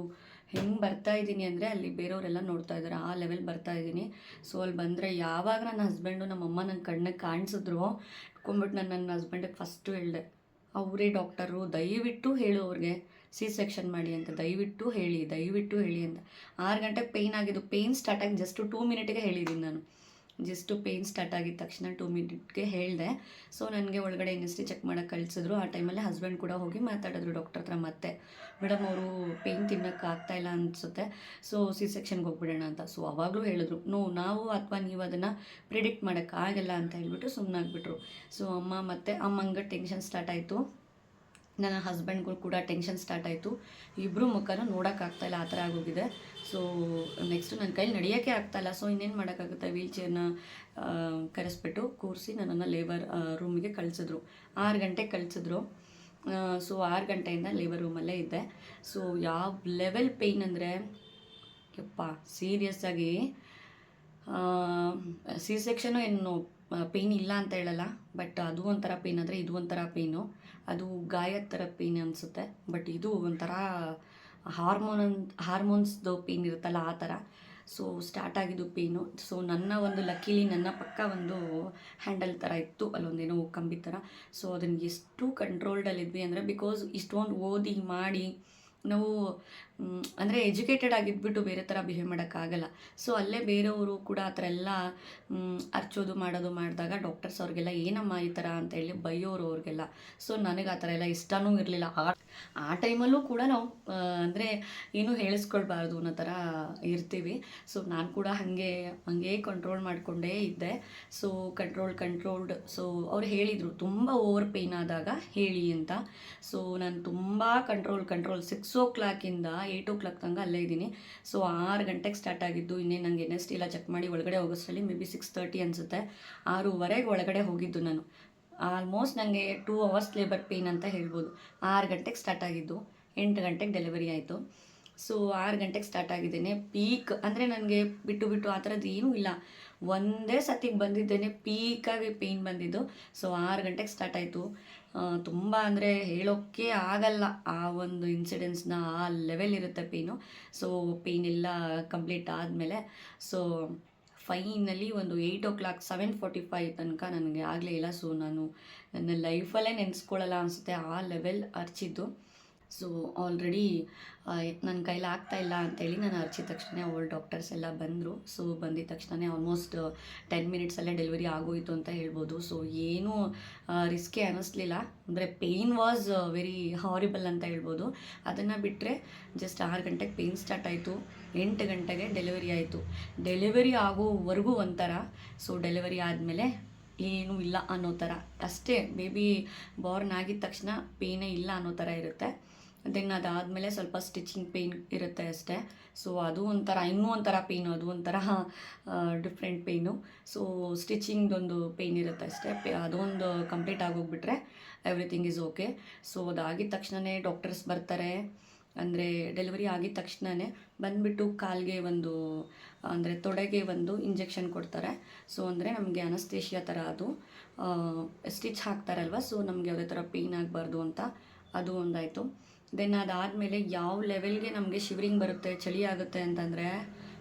ಹೆಂಗೆ ಬರ್ತಾ ಇದ್ದೀನಿ ಅಂದರೆ ಅಲ್ಲಿ ಬೇರೆಯವರೆಲ್ಲ ನೋಡ್ತಾ ಇದ್ದಾರೆ, ಆ ಲೆವೆಲ್ ಬರ್ತಾ ಇದ್ದೀನಿ. ಸೊ ಅಲ್ಲಿ ಬಂದರೆ ಯಾವಾಗ ನನ್ನ ಹಸ್ಬೆಂಡು ನಮ್ಮ ಅಮ್ಮ ನನ್ನ ಕಣ್ಣಿಗೆ ಕಾಣಿಸಿದ್ರು ಇಟ್ಕೊಂಡ್ಬಿಟ್ಟು ನಾನು ನನ್ನ ಹಸ್ಬೆಂಡಿಗೆ ಫಸ್ಟು ಹೇಳಿದೆ. ಅವರೇ ಡಾಕ್ಟರು ದಯವಿಟ್ಟು ಹೇಳು ಅವ್ರಿಗೆ ಸಿ ಸೆಕ್ಷನ್ ಮಾಡಿ ಅಂತ, ದಯವಿಟ್ಟು ಹೇಳಿ ದಯವಿಟ್ಟು ಹೇಳಿ ಅಂತ. ಆರು ಗಂಟೆಗೆ ಪೇಯ್ನ್ ಆಗಿದ್ದು ಪೇಯ್ನ್ ಸ್ಟಾರ್ಟ್ ಆಗಿ ಜಸ್ಟ್ ಟೂ ಮಿನಿಟಿಗೆ ಹೇಳಿದ್ದೀನಿ ನಾನು. ಜಸ್ಟು ಪೇಯ್ನ್ ಸ್ಟಾರ್ಟ್ ಆಗಿದ ತಕ್ಷಣ ಟೂ ಮಿನಿಟ್ಗೆ ಹೇಳಿದೆ. ಸೊ ನನಗೆ ಒಳಗಡೆ ಎನ್ ಚೆಕ್ ಮಾಡೋಕ್ಕೆ ಕಳಿಸಿದ್ರು. ಆ ಟೈಮಲ್ಲಿ ಹಸ್ಬೆಂಡ್ ಕೂಡ ಹೋಗಿ ಮಾತಾಡಿದ್ರು ಡಾಕ್ಟರ್ ಹತ್ರ ಮತ್ತೆ. ಮೇಡಮ್, ಅವರು ಪೇಯ್ನ್ ತಿನ್ನೋಕ್ಕಾಗ್ತಾ ಇಲ್ಲ ಅನಿಸುತ್ತೆ. ಸೊ ಸಿ ಸೆಕ್ಷನ್ಗೆ ಹೋಗ್ಬಿಡೋಣ ಅಂತ. ಸೊ ಅವಾಗಲೂ ಹೇಳಿದ್ರು. ನೋ, ನಾವು ಅಥವಾ ನೀವು ಅದನ್ನು ಪ್ರಿಡಿಕ್ಟ್ ಮಾಡೋಕ್ಕಾಗಲ್ಲ ಅಂತ ಹೇಳ್ಬಿಟ್ಟು ಸುಮ್ಮನಾಗ್ಬಿಟ್ರು ಸೊ ಅಮ್ಮ ಮತ್ತು, ಅಮ್ಮಂಗೆ ಟೆನ್ಷನ್ ಸ್ಟಾರ್ಟ್ ಆಯಿತು. ನನ್ನ ಹಸ್ಬೆಂಡ್ಗಳು ಕೂಡ ಟೆನ್ಷನ್ ಸ್ಟಾರ್ಟ್ ಆಯಿತು. ಇಬ್ಬರು ಮುಖನೂ ನೋಡೋಕ್ಕಾಗ್ತಾಯಿಲ್ಲ ಆ ಥರ ಆಗೋಗಿದೆ. ಸೊ ನೆಕ್ಸ್ಟು ನನ್ನ ಕೈಲಿ ನಡೆಯೋಕ್ಕೆ ಆಗ್ತಾಯಿಲ್ಲ ಸೊ ಇನ್ನೇನು ಮಾಡೋಕ್ಕಾಗುತ್ತೆ? ವೀಲ್ ಚೇರ್ನ ಕರೆಸ್ಬಿಟ್ಟು ಕೂರಿಸಿ ನನ್ನನ್ನು ಲೇಬರ್ ರೂಮಿಗೆ ಕಳಿಸಿದ್ರು. ಆರು ಗಂಟೆಗೆ ಕಳಿಸಿದ್ರು. ಸೊ ಆರು ಗಂಟೆಯಿಂದ ಲೇಬರ್ ರೂಮಲ್ಲೇ ಇದ್ದೆ. ಸೊ ಯಾವ ಲೆವೆಲ್ ಪೇಯ್ನ್ ಅಂದರೆ, ಯಪ್ಪ ಸೀರಿಯಸ್ ಆಗಿ ಸಿ ಸೆಕ್ಷನು ಏನು ಪೇಯ್ನ್ ಇಲ್ಲ ಅಂತ ಹೇಳಲ್ಲ. ಬಟ್ ಅದು ಒಂಥರ ಪೇಯ್ನ್ ಅಂದರೆ ಇದು ಒಂಥರ ಪೇಯ್ನು ಅದು ಗಾಯದ ಥರ ಪೇನ್ ಅನಿಸುತ್ತೆ? ಬಟ್ ಇದು ಒಂಥರ ಹಾರ್ಮೋನ್ ಹಾರ್ಮೋನ್ಸ್ದು ಪೇನ್ ಇರುತ್ತಲ್ಲ ಆ ಥರ. ಸೊ ಸ್ಟಾರ್ಟ್ ಆಗಿದ್ದು ಪೇನು ಸೊ ನನ್ನ ಒಂದು ಲಕ್ಕಿಲಿ ನನ್ನ ಪಕ್ಕ ಒಂದು ಹ್ಯಾಂಡಲ್ ಥರ ಇತ್ತು. ಅಲ್ಲೊಂದೇನೋ ಕಂಬಿ ಥರ. ಸೊ ಅದನ್ನು ಎಷ್ಟು ಕಂಟ್ರೋಲ್ಡಲ್ಲಿದ್ವಿ ಅಂದರೆ ಬಿಕಾಸ್ ಇಷ್ಟೊಂದು ಓದಿ ಮಾಡಿ ನಾವು ಅಂದರೆ ಎಜುಕೇಟೆಡ್ ಆಗಿದ್ಬಿಟ್ಟು ಬೇರೆ ಥರ ಬಿಹೇವ್ ಮಾಡೋಕ್ಕಾಗಲ್ಲ. ಸೊ ಅಲ್ಲೇ ಬೇರೆಯವರು ಕೂಡ ಆ ಥರ ಎಲ್ಲ ಅರ್ಚೋದು ಮಾಡೋದು ಮಾಡಿದಾಗ ಡಾಕ್ಟರ್ಸ್ ಅವ್ರಿಗೆಲ್ಲ ಏನಮ್ಮ ಈ ಥರ ಅಂತ ಹೇಳಿ ಬೈಯೋರು ಅವ್ರಿಗೆಲ್ಲ. ಸೊ ನನಗೆ ಆ ಥರ ಎಲ್ಲ ಇಷ್ಟನೂ ಇರಲಿಲ್ಲ. ಆ ಆ ಟೈಮಲ್ಲೂ ಕೂಡ ನಾವು ಅಂದರೆ ಏನೂ ಹೇಳಿಸ್ಕೊಳ್ಬಾರ್ದು ಅನ್ನೋ ಥರ ಇರ್ತೀವಿ. ಸೊ ನಾನು ಕೂಡ ಹಾಗೆ ಹಾಗೆ ಕಂಟ್ರೋಲ್ ಮಾಡಿಕೊಂಡೇ ಇದ್ದೆ. ಸೊ ಕಂಟ್ರೋಲ್ ಕಂಟ್ರೋಲ್ಡ್ ಸೊ ಅವ್ರು ಹೇಳಿದರು, ತುಂಬ ಓವರ್ ಪೇನ್ ಆದಾಗ ಹೇಳಿ ಅಂತ. ಸೊ ನಾನು ತುಂಬ ಕಂಟ್ರೋಲ್ ಕಂಟ್ರೋಲ್ ಸಿಕ್ಸ್ ಓ ಕ್ಲಾಕಿಂದ ಏಯ್ಟ್ ಓ ಕ್ಲಾಕ್ ತಂಗ ಅಲ್ಲೇ ಇದ್ದೀನಿ. ಸೊ ಆರು ಗಂಟೆಗೆ ಸ್ಟಾರ್ಟ್ ಆಗಿದ್ದು, ಇನ್ನೇನು ನನಗೆ ಎನ್ ಎಸ್ ಟಿ ಎಲ್ಲ ಚೆಕ್ ಮಾಡಿ ಒಳಗಡೆ ಹೋಗೋಷ್ಟರಲ್ಲಿ ಮೇ ಬಿ ಸಿಕ್ಸ್ ತರ್ಟಿ ಅನಿಸುತ್ತೆ. ಆರೂವರೆಗೆ ಒಳಗಡೆ ಹೋಗಿದ್ದು ನಾನು. ಆಲ್ಮೋಸ್ಟ್ ನನಗೆ ಟೂ ಅವರ್ಸ್ ಲೇಬರ್ ಪೇನ್ ಅಂತ ಹೇಳ್ಬೋದು. ಆರು ಗಂಟೆಗೆ ಸ್ಟಾರ್ಟ್ ಆಗಿದ್ದು, ಎಂಟು ಗಂಟೆಗೆ ಡೆಲಿವರಿ ಆಯಿತು. ಸೊ, ಆರು ಗಂಟೆಗೆ ಸ್ಟಾರ್ಟ್ ಆಗಿದ್ದೇನೆ. ಪೀಕ್ ಅಂದರೆ ನನಗೆ ಬಿಟ್ಟು ಬಿಟ್ಟು ಆ ಥರದ್ದು ಏನೂ ಇಲ್ಲ. ಒಂದೇ ಸತಿಗೆ ಬಂದಿದ್ದೇನೆ ಪೀಕಾಗಿ ಪೇಯ್ನ್ ಬಂದಿದ್ದು. ಸೊ, ಆರು ಗಂಟೆಗೆ ಸ್ಟಾರ್ಟ್ ಆಯಿತು. ತುಂಬ ಅಂದರೆ ಹೇಳೋಕ್ಕೆ ಆಗಲ್ಲ. ಆ ಒಂದು ಇನ್ಸಿಡೆನ್ಸ್ನ ಆ ಲೆವೆಲ್ ಇರುತ್ತೆ ಪೇನು. ಸೊ, ಪೇನ್ ಎಲ್ಲ ಕಂಪ್ಲೀಟ್ ಆದಮೇಲೆ, ಸೊ ಫೈನಲಿ ಒಂದು eight o'clock seven forty five ತನಕ ನನಗೆ ಆಗಲೇ ಇಲ್ಲ. ಸೊ ನಾನು ನನ್ನ ಲೈಫಲ್ಲೇ ನೆನೆಸ್ಕೊಳ್ಳಲ್ಲ ಅನಿಸುತ್ತೆ. ಆ ಲೆವೆಲ್ ಅರ್ಚಿದ್ದು. ಸೊ ಆಲ್ರೆಡಿ ನನ್ನ ಕೈಲಿ ಆಗ್ತಾ ಇಲ್ಲ ಅಂತೇಳಿ ನಾನು ಅರ್ಚಿದ ತಕ್ಷಣ ಅವಳು ಡಾಕ್ಟರ್ಸ್ ಎಲ್ಲ ಬಂದರು. ಸೊ ಬಂದಿದ ತಕ್ಷಣ ಆಲ್ಮೋಸ್ಟ್ ಟೆನ್ ಮಿನಿಟ್ಸಲ್ಲೇ ಡೆಲಿವರಿ ಆಗೋಯಿತು ಅಂತ ಹೇಳ್ಬೋದು. ಸೊ ಏನೂ ರಿಸ್ಕೇ ಅನ್ನಿಸ್ಲಿಲ್ಲ ಅಂದರೆ ಪೇಯ್ನ್ ವಾಸ್ ವೆರಿ ಹಾರಿಬಲ್ ಅಂತ ಹೇಳ್ಬೋದು. ಅದನ್ನು ಬಿಟ್ಟರೆ ಜಸ್ಟ್ ಆರು ಗಂಟೆಗೆ ಪೇಯ್ನ್ ಸ್ಟಾರ್ಟ್ ಆಯಿತು. ಎಂಟು ಗಂಟೆಗೆ ಡೆಲಿವರಿ ಆಯಿತು. ಡೆಲಿವರಿ ಆಗೋವರೆಗೂ ಒಂಥರ ಸೊ ಡೆಲಿವರಿ ಆದಮೇಲೆ ಏನೂ ಇಲ್ಲ ಅನ್ನೋ ಥರ. ಅಷ್ಟೇ ಬೇಬಿ ಬಾರ್ನ್ ಆಗಿದ ತಕ್ಷಣ ಪೇಯ್ನೇ ಇಲ್ಲ ಅನ್ನೋ ಥರ ಇರುತ್ತೆ. ದೆನ್ ಅದಾದಮೇಲೆ ಸ್ವಲ್ಪ ಸ್ಟಿಚಿಂಗ್ ಪೇಯ್ನ್ ಇರುತ್ತೆ ಅಷ್ಟೇ. ಸೊ ಅದು ಒಂಥರ, ಇನ್ನೂ ಒಂಥರ ಪೇಯ್ನು ಅದು ಒಂಥರ ಡಿಫ್ರೆಂಟ್ ಪೇಯ್ನು ಸೊ ಸ್ಟಿಚಿಂಗ್ದೊಂದು ಪೇಯ್ನ್ ಇರುತ್ತೆ ಅಷ್ಟೇ. ಪೇ ಅದೊಂದು ಕಂಪ್ಲೀಟ್ ಆಗೋಗ್ಬಿಟ್ರೆ ಎವ್ರಿಥಿಂಗ್ ಈಸ್ ಓಕೆ ಸೊ ಅದಾಗಿದ ತಕ್ಷಣವೇ ಡಾಕ್ಟರ್ಸ್ ಬರ್ತಾರೆ. ಅಂದರೆ ಡೆಲಿವರಿ ಆಗಿದ ತಕ್ಷಣವೇ ಬಂದುಬಿಟ್ಟು ಕಾಲಿಗೆ ಒಂದು, ಅಂದರೆ ತೊಡೆಗೆ ಒಂದು ಇಂಜೆಕ್ಷನ್ ಕೊಡ್ತಾರೆ. ಸೊ ಅಂದರೆ ನಮಗೆ ಅನಸ್ತೇಷಿಯಾ ಥರ ಅದು ಸ್ಟಿಚ್ ಹಾಕ್ತಾರಲ್ವ? ಸೊ ನಮಗೆ ಯಾವುದೇ ಥರ ಪೇಯ್ನ್ ಆಗಬಾರ್ದು ಅಂತ ಅದು ಒಂದಾಯಿತು. ದೆನ್ ಅದಾದಮೇಲೆ ಯಾವ ಲೆವೆಲ್ಗೆ ನಮಗೆ ಶಿವರಿಂಗ್ ಬರುತ್ತೆ, ಚಳಿ ಆಗುತ್ತೆ ಅಂತಂದರೆ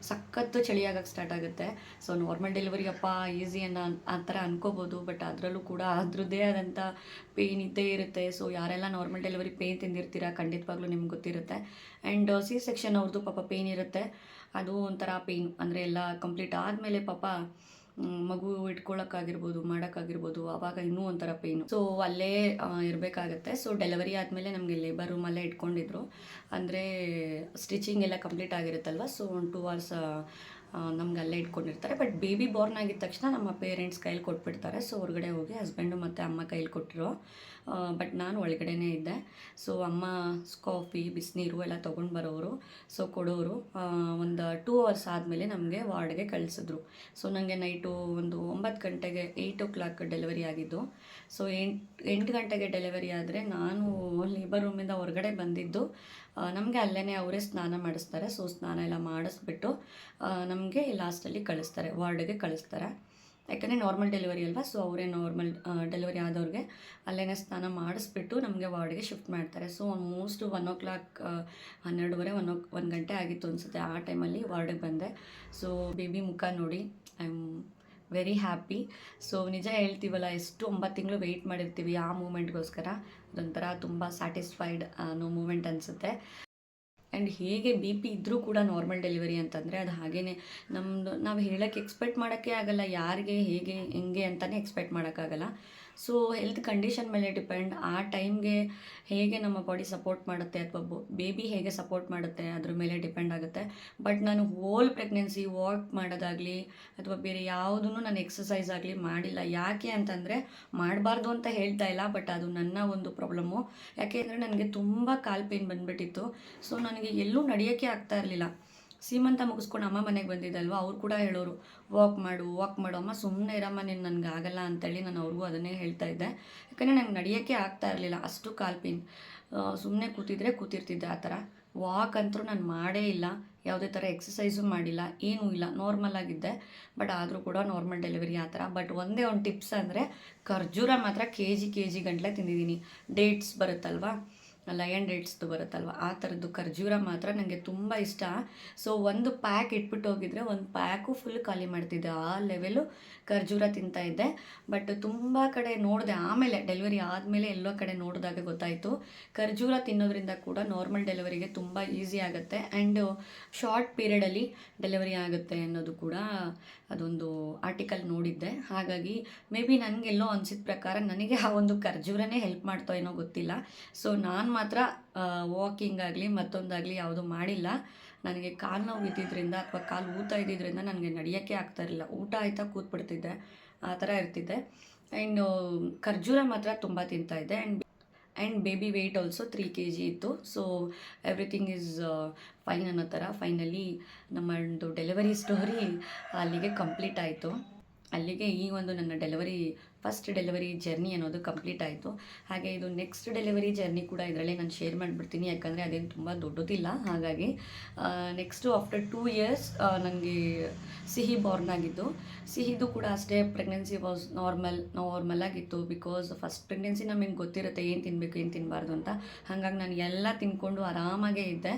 ಸಖತ್ತು ಚಳಿ ಆಗಕ್ಕೆ ಸ್ಟಾರ್ಟ್ ಆಗುತ್ತೆ. ಸೊ ನಾರ್ಮಲ್ ಡೆಲಿವರಿ ಅಪ್ಪ ಈಸಿ ಅನ್ನೋ ಆ ಥರ ಅನ್ಕೋಬೋದು ಬಟ್ ಅದರಲ್ಲೂ ಕೂಡ ಅದರದ್ದೇ ಆದಂಥ ಪೇಯ್ನ್ ಇದ್ದೇ ಇರುತ್ತೆ. ಸೊ ಯಾರೆಲ್ಲ ನಾರ್ಮಲ್ ಡೆಲಿವರಿ ಪೇಯ್ನ್ ತಿಂದಿರ್ತೀರ ಖಂಡಿತವಾಗ್ಲೂ ನಿಮ್ಗೆ ಗೊತ್ತಿರುತ್ತೆ. ಆ್ಯಂಡ್ ಸಿ ಸೆಕ್ಷನ್ ಅವ್ರದ್ದು ಪಾಪ ಪೇಯ್ನ್ ಇರುತ್ತೆ. ಅದು ಒಂಥರ ಪೇಯ್ನ್ ಅಂದರೆ ಎಲ್ಲ ಕಂಪ್ಲೀಟ್ ಆದಮೇಲೆ ಪಾಪ ಮಗು ಇಟ್ಕೊಳ್ಳೋಕ್ಕಾಗಿರ್ಬೋದು ಮಾಡೋಕ್ಕಾಗಿರ್ಬೋದು, ಆವಾಗ ಇನ್ನೂ ಒಂಥರ ಪೇನ್ ಸೊ ಅಲ್ಲೇ ಇರಬೇಕಾಗತ್ತೆ. ಸೊ ಡೆಲಿವರಿ ಆದಮೇಲೆ ನಮಗೆ ಲೇಬರ್ ರೂಮಲ್ಲೇ ಇಟ್ಕೊಂಡಿದ್ರು. ಅಂದರೆ ಸ್ಟಿಚಿಂಗ್ ಎಲ್ಲ ಕಂಪ್ಲೀಟ್ ಆಗಿರುತ್ತಲ್ವ? ಸೊ ಒಂದು ಟೂ ಅವರ್ಸ್ ನಮ್ಗೆ ಅಲ್ಲೇ ಇಟ್ಕೊಂಡಿರ್ತಾರೆ. ಬಟ್ ಬೇಬಿ ಬಾರ್ನ್ ಆಗಿದ ತಕ್ಷಣ ನಮ್ಮ ಪೇರೆಂಟ್ಸ್ ಕೈಲಿ ಕೊಟ್ಬಿಡ್ತಾರೆ. ಸೊ ಹೊರಗಡೆ ಹೋಗಿ ಹಸ್ಬೆಂಡು ಮತ್ತು ಅಮ್ಮ ಕೈಲಿ ಕೊಟ್ಟರು ಬಟ್ ನಾನು ಒಳಗಡೆನೇ ಇದ್ದೆ. ಸೊ ಅಮ್ಮ ಕಾಫಿ ಬಿಸಿನೀರು ಎಲ್ಲ ತೊಗೊಂಡು ಬರೋರು ಸೊ ಕೊಡೋರು ಒಂದು ಟೂ ಅವರ್ಸ್ ಆದಮೇಲೆ ನಮಗೆ ವಾರ್ಡ್ಗೆ ಕಳಿಸಿದ್ರು. ಸೊ ನನಗೆ ನೈಟು ಒಂದು ಒಂಬತ್ತು ಗಂಟೆಗೆ ಏಯ್ಟ್ ಓ ಕ್ಲಾಕ್ ಡೆಲಿವರಿ ಆಗಿದ್ದು. ಸೊ ಎಂಟು ಎಂಟು ಗಂಟೆಗೆ ಡೆಲಿವರಿ ಆದರೆ ನಾನು ಲೇಬರ್ ರೂಮಿಂದ ಹೊರಗಡೆ ಬಂದಿದ್ದು. ನಮಗೆ ಅಲ್ಲೇ ಅವರೇ ಸ್ನಾನ ಮಾಡಿಸ್ತಾರೆ ಸೊ ಸ್ನಾನ ಎಲ್ಲ ಮಾಡಿಸ್ಬಿಟ್ಟು ನಮಗೆ ಲಾಸ್ಟಲ್ಲಿ ಕಳಿಸ್ತಾರೆ ವಾರ್ಡ್ಗೆ ಕಳಿಸ್ತಾರೆ. ಯಾಕಂದರೆ ನಾರ್ಮಲ್ ಡೆಲಿವರಿ ಅಲ್ವಾ ಸೊ ಅವರೇ ನಾರ್ಮಲ್ ಡೆಲಿವರಿ ಆದವ್ರಿಗೆ ಅಲ್ಲೇ ಸ್ನಾನ ಮಾಡಿಸ್ಬಿಟ್ಟು ನಮಗೆ ವಾರ್ಡ್ಗೆ ಶಿಫ್ಟ್ ಮಾಡ್ತಾರೆ. So almost one o'clock ಹನ್ನೆರಡುವರೆ ಒನ್ ಓ ಒಂದು ಗಂಟೆ ಆಗಿತ್ತು ಅನಿಸುತ್ತೆ ಆ ಟೈಮಲ್ಲಿ ವಾರ್ಡಿಗೆ ಬಂದೆ. ಸೊ ಬೇಬಿ ಮುಖ ನೋಡಿ I am very happy so ನಿಜ ಹೇಳ್ತೀವಲ್ಲ, ಎಷ್ಟು ಒಂಬತ್ತು ತಿಂಗಳು ವೆಯ್ಟ್ ಮಾಡಿರ್ತೀವಿ ಆ ಮೂಮೆಂಟ್ಗೋಸ್ಕರ ಅದೊಂಥರ ತುಂಬ ಸ್ಯಾಟಿಸ್ಫೈಡ್ ಅನ್ನೋ ಮೂಮೆಂಟ್ ಅನಿಸುತ್ತೆ. ಆ್ಯಂಡ್ ಹೇಗೆ ಬಿ ಪಿ ಇದ್ದರೂ ಕೂಡ ನಾರ್ಮಲ್ ಡೆಲಿವರಿ ಅಂತಂದರೆ ಅದು ಹಾಗೇ ನಮ್ಮದು ನಾವು ಹೇಳೋಕ್ಕೆ ಎಕ್ಸ್ಪೆಕ್ಟ್ ಮಾಡೋಕ್ಕೆ ಆಗಲ್ಲ, ಯಾರಿಗೆ, ಹೇಗೆ, ಹೆಂಗೆ ಅಂತಲೇ ಎಕ್ಸ್ಪೆಕ್ಟ್ ಮಾಡೋಕ್ಕಾಗಲ್ಲ ಸೊ ಹೆಲ್ತ್ ಕಂಡೀಷನ್ ಮೇಲೆ ಡಿಪೆಂಡ್ ಆ ಟೈಮ್ಗೆ ಹೇಗೆ ನಮ್ಮ ಬಾಡಿ ಸಪೋರ್ಟ್ ಮಾಡುತ್ತೆ ಅಥವಾ ಬೇಬಿ ಹೇಗೆ ಸಪೋರ್ಟ್ ಮಾಡುತ್ತೆ ಅದ್ರ ಮೇಲೆ ಡಿಪೆಂಡ್ ಆಗುತ್ತೆ. ಬಟ್ ನಾನು ಹೋಲ್ ಪ್ರೆಗ್ನೆನ್ಸಿ ವಾಕ್ ಮಾಡೋದಾಗಲಿ ಅಥವಾ ಬೇರೆ ಯಾವುದನ್ನು ನಾನು ಎಕ್ಸಸೈಸ್ ಆಗಲಿ ಮಾಡಿಲ್ಲ. ಯಾಕೆ ಅಂತಂದರೆ ಮಾಡಬಾರ್ದು ಅಂತ ಹೇಳ್ತಾ ಇಲ್ಲ ಬಟ್ ಅದು ನನ್ನ ಒಂದು ಪ್ರಾಬ್ಲಮ್ಮು ಯಾಕೆ ಅಂದರೆ ನನಗೆ ತುಂಬ ಕಾಲು ಪೇನ್ ಬಂದುಬಿಟ್ಟಿತ್ತು. ಸೊ ನನಗೆ ಎಲ್ಲೂ ನಡೆಯೋಕ್ಕೆ ಆಗ್ತಾ ಇರಲಿಲ್ಲ. ಸೀಮಂತ ಮುಗಿಸ್ಕೊಂಡು ಅಮ್ಮ ಮನೆಗೆ ಬಂದಿದ್ದಲ್ವ? ಅವ್ರು ಕೂಡ ಹೇಳೋರು ವಾಕ್ ಮಾಡು ವಾಕ್ ಮಾಡು. ಅಮ್ಮ ಸುಮ್ಮನೆ ಇರಮ್ಮ, ನೀನು ನನಗೆ ಆಗಲ್ಲ ಅಂತೇಳಿ ನಾನು ಅವ್ರಿಗೂ ಅದನ್ನೇ ಹೇಳ್ತಾ ಇದ್ದೆ. ಯಾಕಂದರೆ ನನಗೆ ನಡೆಯೋಕ್ಕೆ ಆಗ್ತಾ ಇರಲಿಲ್ಲ, ಅಷ್ಟು ಕಾಲ್ ಪೇನ್. ಸುಮ್ಮನೆ ಕೂತಿದ್ರೆ ಕೂತಿರ್ತಿದ್ದೆ ಆ ಥರ. ವಾಕ್ ಅಂತರೂ ನಾನು ಮಾಡೇ ಇಲ್ಲ, ಯಾವುದೇ ಥರ ಎಕ್ಸಸೈಸು ಮಾಡಿಲ್ಲ, ಏನೂ ಇಲ್ಲ ನಾರ್ಮಲ್ ಆಗಿದ್ದೆ. ಬಟ್ ಆದರೂ ಕೂಡ ನಾರ್ಮಲ್ ಡೆಲಿವರಿ ಆ ಥರ. ಬಟ್ ಒಂದೇ ಒಂದು ಟಿಪ್ಸ್ ಅಂದರೆ, ಖರ್ಜೂರ ಮಾತ್ರ ಕೆ ಜಿ ಕೆ ಜಿ ಗಂಟಲೆ ತಿಂದಿದ್ದೀನಿ. ಡೇಟ್ಸ್ ಬರುತ್ತಲ್ವಾ? ಲಯನ್ ಡೇಟ್ಸ್ದು ಬರುತ್ತಲ್ವ? ಆ ಥರದ್ದು ಖರ್ಜೂರ ಮಾತ್ರ ನನಗೆ ತುಂಬ ಇಷ್ಟ. ಸೊ ಒಂದು ಪ್ಯಾಕ್ ಇಟ್ಬಿಟ್ಟು ಹೋಗಿದ್ರೆ, ಒಂದು ಪ್ಯಾಕು ಫುಲ್ ಖಾಲಿ ಮಾಡ್ತಿದ್ದೆ. ಆ ಲೆವೆಲು ಖರ್ಜೂರ ತಿಂತಾ ಇದ್ದೆ. ಬಟ್ ತುಂಬ ಕಡೆ ನೋಡಿದೆ, ಆಮೇಲೆ ಡೆಲಿವರಿ ಆದಮೇಲೆ ಎಲ್ಲೋ ಕಡೆ ನೋಡಿದಾಗ ಗೊತ್ತಾಯಿತು. ಖರ್ಜೂರ ತಿನ್ನೋದ್ರಿಂದ ಕೂಡ ನಾರ್ಮಲ್ ಡೆಲಿವರಿಗೆ ತುಂಬ ಈಸಿ ಆಗುತ್ತೆ. ಆ್ಯಂಡ್ ಶಾರ್ಟ್ ಪೀರಿಯಡಲ್ಲಿ ಡೆಲಿವರಿ ಆಗುತ್ತೆ ಅನ್ನೋದು ಕೂಡ ಅದೊಂದು ಆರ್ಟಿಕಲ್ ನೋಡಿದ್ದೆ. ಹಾಗಾಗಿ ಮೇ ಬಿ ನನಗೆಲ್ಲೋ ಅನಿಸಿದ ಪ್ರಕಾರ ನನಗೆ ಆ ಒಂದು ಖರ್ಜೂರನೇ ಹೆಲ್ಪ್ ಮಾಡ್ತೋ ಏನೋ ಗೊತ್ತಿಲ್ಲ. ಸೊ ನಾನು ಮಾತ್ರ ವಾಕಿಂಗ್ ಆಗಲಿ ಮತ್ತೊಂದಾಗಲಿ ಯಾವುದೂ ಮಾಡಿಲ್ಲ. ನನಗೆ ಕಾಲು ನೋವು ಇದ್ದಿದ್ದರಿಂದ ಅಥವಾ ಕಾಲು ಊತ ಇದ್ದಿದ್ದರಿಂದ ನನಗೆ ನಡೆಯೋಕ್ಕೆ ಆಗ್ತಾ ಇರಲಿಲ್ಲ. ಊಟ ಆಯಿತಾ ಕೂತ್ಬಿಡ್ತಿದ್ದೆ. ಆ ಥರ ಇರ್ತಿದ್ದೆ. ಆ್ಯಂಡ್ ಖರ್ಜೂರ ಮಾತ್ರ ತುಂಬ ತಿಂತಾಯಿದ್ದೆ and and baby weight also three K G ಇತ್ತು. ಸೊ ಎವ್ರಿಥಿಂಗ್ ಈಸ್ ಫೈನ್ ಅನ್ನೋ ಥರ ಫೈನಲಿ ನಮ್ಮದು ಡೆಲಿವರಿ ಸ್ಟೋರಿ ಅಲ್ಲಿಗೆ ಕಂಪ್ಲೀಟ್ ಆಯಿತು. ಅಲ್ಲಿಗೆ ಈ ಒಂದು ನನ್ನ ಡೆಲಿವರಿ ಫಸ್ಟ್ ಡೆಲಿವರಿ ಜರ್ನಿ ಅನ್ನೋದು ಕಂಪ್ಲೀಟ್ ಆಯಿತು. ಹಾಗೆ ಇದು ನೆಕ್ಸ್ಟ್ ಡೆಲಿವರಿ ಜರ್ನಿ ಕೂಡ ಇದರಲ್ಲಿ ನಾನು ಶೇರ್ ಮಾಡಿಬಿಡ್ತೀನಿ, ಯಾಕಂದರೆ ಅದೇನು ತುಂಬ ದೊಡ್ಡದಿಲ್ಲ. ಹಾಗಾಗಿ ನೆಕ್ಸ್ಟು ಆಫ್ಟರ್ ಟೂ ಇಯರ್ಸ್ ನನಗೆ ಸಿಹಿ ಬಾರ್ನ್ ಆಗಿದ್ದು. ಸಿಹಿದು ಕೂಡ ಅಷ್ಟೇ ಪ್ರೆಗ್ನೆನ್ಸಿ ವಾಸ್ ನಾರ್ಮಲ್ ನಾರ್ಮಲ್ ಆಗಿತ್ತು ಬಿಕಾಸ್ ಫಸ್ಟ್ ಪ್ರೆಗ್ನೆನ್ಸಿ ನಮಗೆ ಗೊತ್ತಿರುತ್ತೆ ಏನು ತಿನ್ನಬೇಕು ಏನು ತಿನ್ನಬಾರ್ದು ಅಂತ. ಹಾಗಾಗಿ ನಾನು ಎಲ್ಲ ತಿನ್ಕೊಂಡು ಆರಾಮಾಗೇ ಇದ್ದೆ.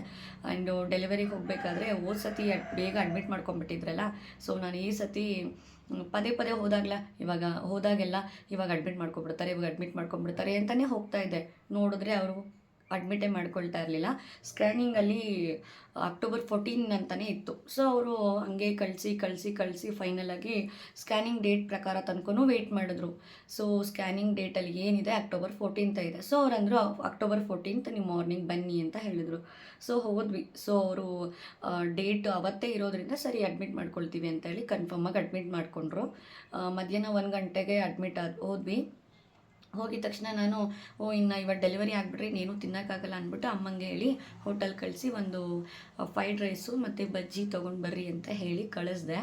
ಆ್ಯಂಡ್ ಡೆಲಿವರಿಗೆ ಹೋಗಬೇಕಾದ್ರೆ ಹೋದ ಸತಿ ಬೇಗ ಅಡ್ಮಿಟ್ ಮಾಡ್ಕೊಂಬಿಟ್ಟಿದ್ರಲ್ಲ ಸೊ ನಾನು ಈ ಸತಿ ಪದೇ ಪದೇ ಹೋದಾಗಲ ಇವಾಗ ಹೋದಾಗೆಲ್ಲ ಇವಾಗ ಅಡ್ಮಿಟ್ ಮಾಡ್ಕೊಬಿಡ್ತಾರೆ, ಇವಾಗ ಅಡ್ಮಿಟ್ ಮಾಡ್ಕೊಂಬಿಡ್ತಾರೆ ಅಂತಲೇ ಹೋಗ್ತಾ ಇದೆ. ನೋಡಿದ್ರೆ ಅವರು ಅಡ್ಮಿಟೇ ಮಾಡ್ಕೊಳ್ತಾ ಇರಲಿಲ್ಲ. ಸ್ಕ್ಯಾನಿಂಗಲ್ಲಿ ಅಕ್ಟೋಬರ್ ಫೋರ್ಟೀನ್ ಅಂತಲೇ ಇತ್ತು. ಸೊ ಅವರು ಹಂಗೆ ಕಳಿಸಿ ಕಳಿಸಿ ಕಳಿಸಿ ಫೈನಲಾಗಿ ಸ್ಕ್ಯಾನಿಂಗ್ ಡೇಟ್ ಪ್ರಕಾರ ತನಕನೂ ವೆಯ್ಟ್ ಮಾಡಿದ್ರು. ಸೊ ಸ್ಕ್ಯಾನಿಂಗ್ ಡೇಟಲ್ಲಿ ಏನಿದೆ? ಅಕ್ಟೋಬರ್ ಫೋರ್ಟೀನ್ತ ಇದೆ. ಸೊ ಅವರಂದರು ಅಕ್ಟೋಬರ್ ಫೋರ್ಟೀನ್ತ್ ನೀವು ಮಾರ್ನಿಂಗ್ ಬನ್ನಿ ಅಂತ ಹೇಳಿದರು. ಸೊ ಹೋದ್ವಿ. ಸೊ ಅವರು ಡೇಟ್ ಅವತ್ತೇ ಇರೋದ್ರಿಂದ ಸರಿ ಅಡ್ಮಿಟ್ ಮಾಡ್ಕೊಳ್ತೀವಿ ಅಂತ ಹೇಳಿ ಕನ್ಫರ್ಮಾಗಿ ಅಡ್ಮಿಟ್ ಮಾಡಿಕೊಂಡ್ರು. ಮಧ್ಯಾಹ್ನ ಒಂದು ಗಂಟೆಗೆ ಅಡ್ಮಿಟ್ ಆದ, ಹೋದ್ವಿ. ಹೋಗಿದ ತಕ್ಷಣ ನಾನು, ಓ, ಇನ್ನು ಇವಾಗ ಡೆಲಿವರಿ ಆಗಿಬಿಟ್ರೆ ಇನ್ನೇನು ತಿನ್ನೋಕ್ಕಾಗಲ್ಲ ಅಂದ್ಬಿಟ್ಟು ಅಮ್ಮಂಗೆ ಹೇಳಿ ಹೋಟೆಲ್ ಕಳಿಸಿ ಒಂದು ಫ್ರೈಡ್ ರೈಸು ಮತ್ತು ಬಜ್ಜಿ ತೊಗೊಂಡು ಬರ್ರಿ ಅಂತ ಹೇಳಿ ಕಳಿಸ್ದೆ.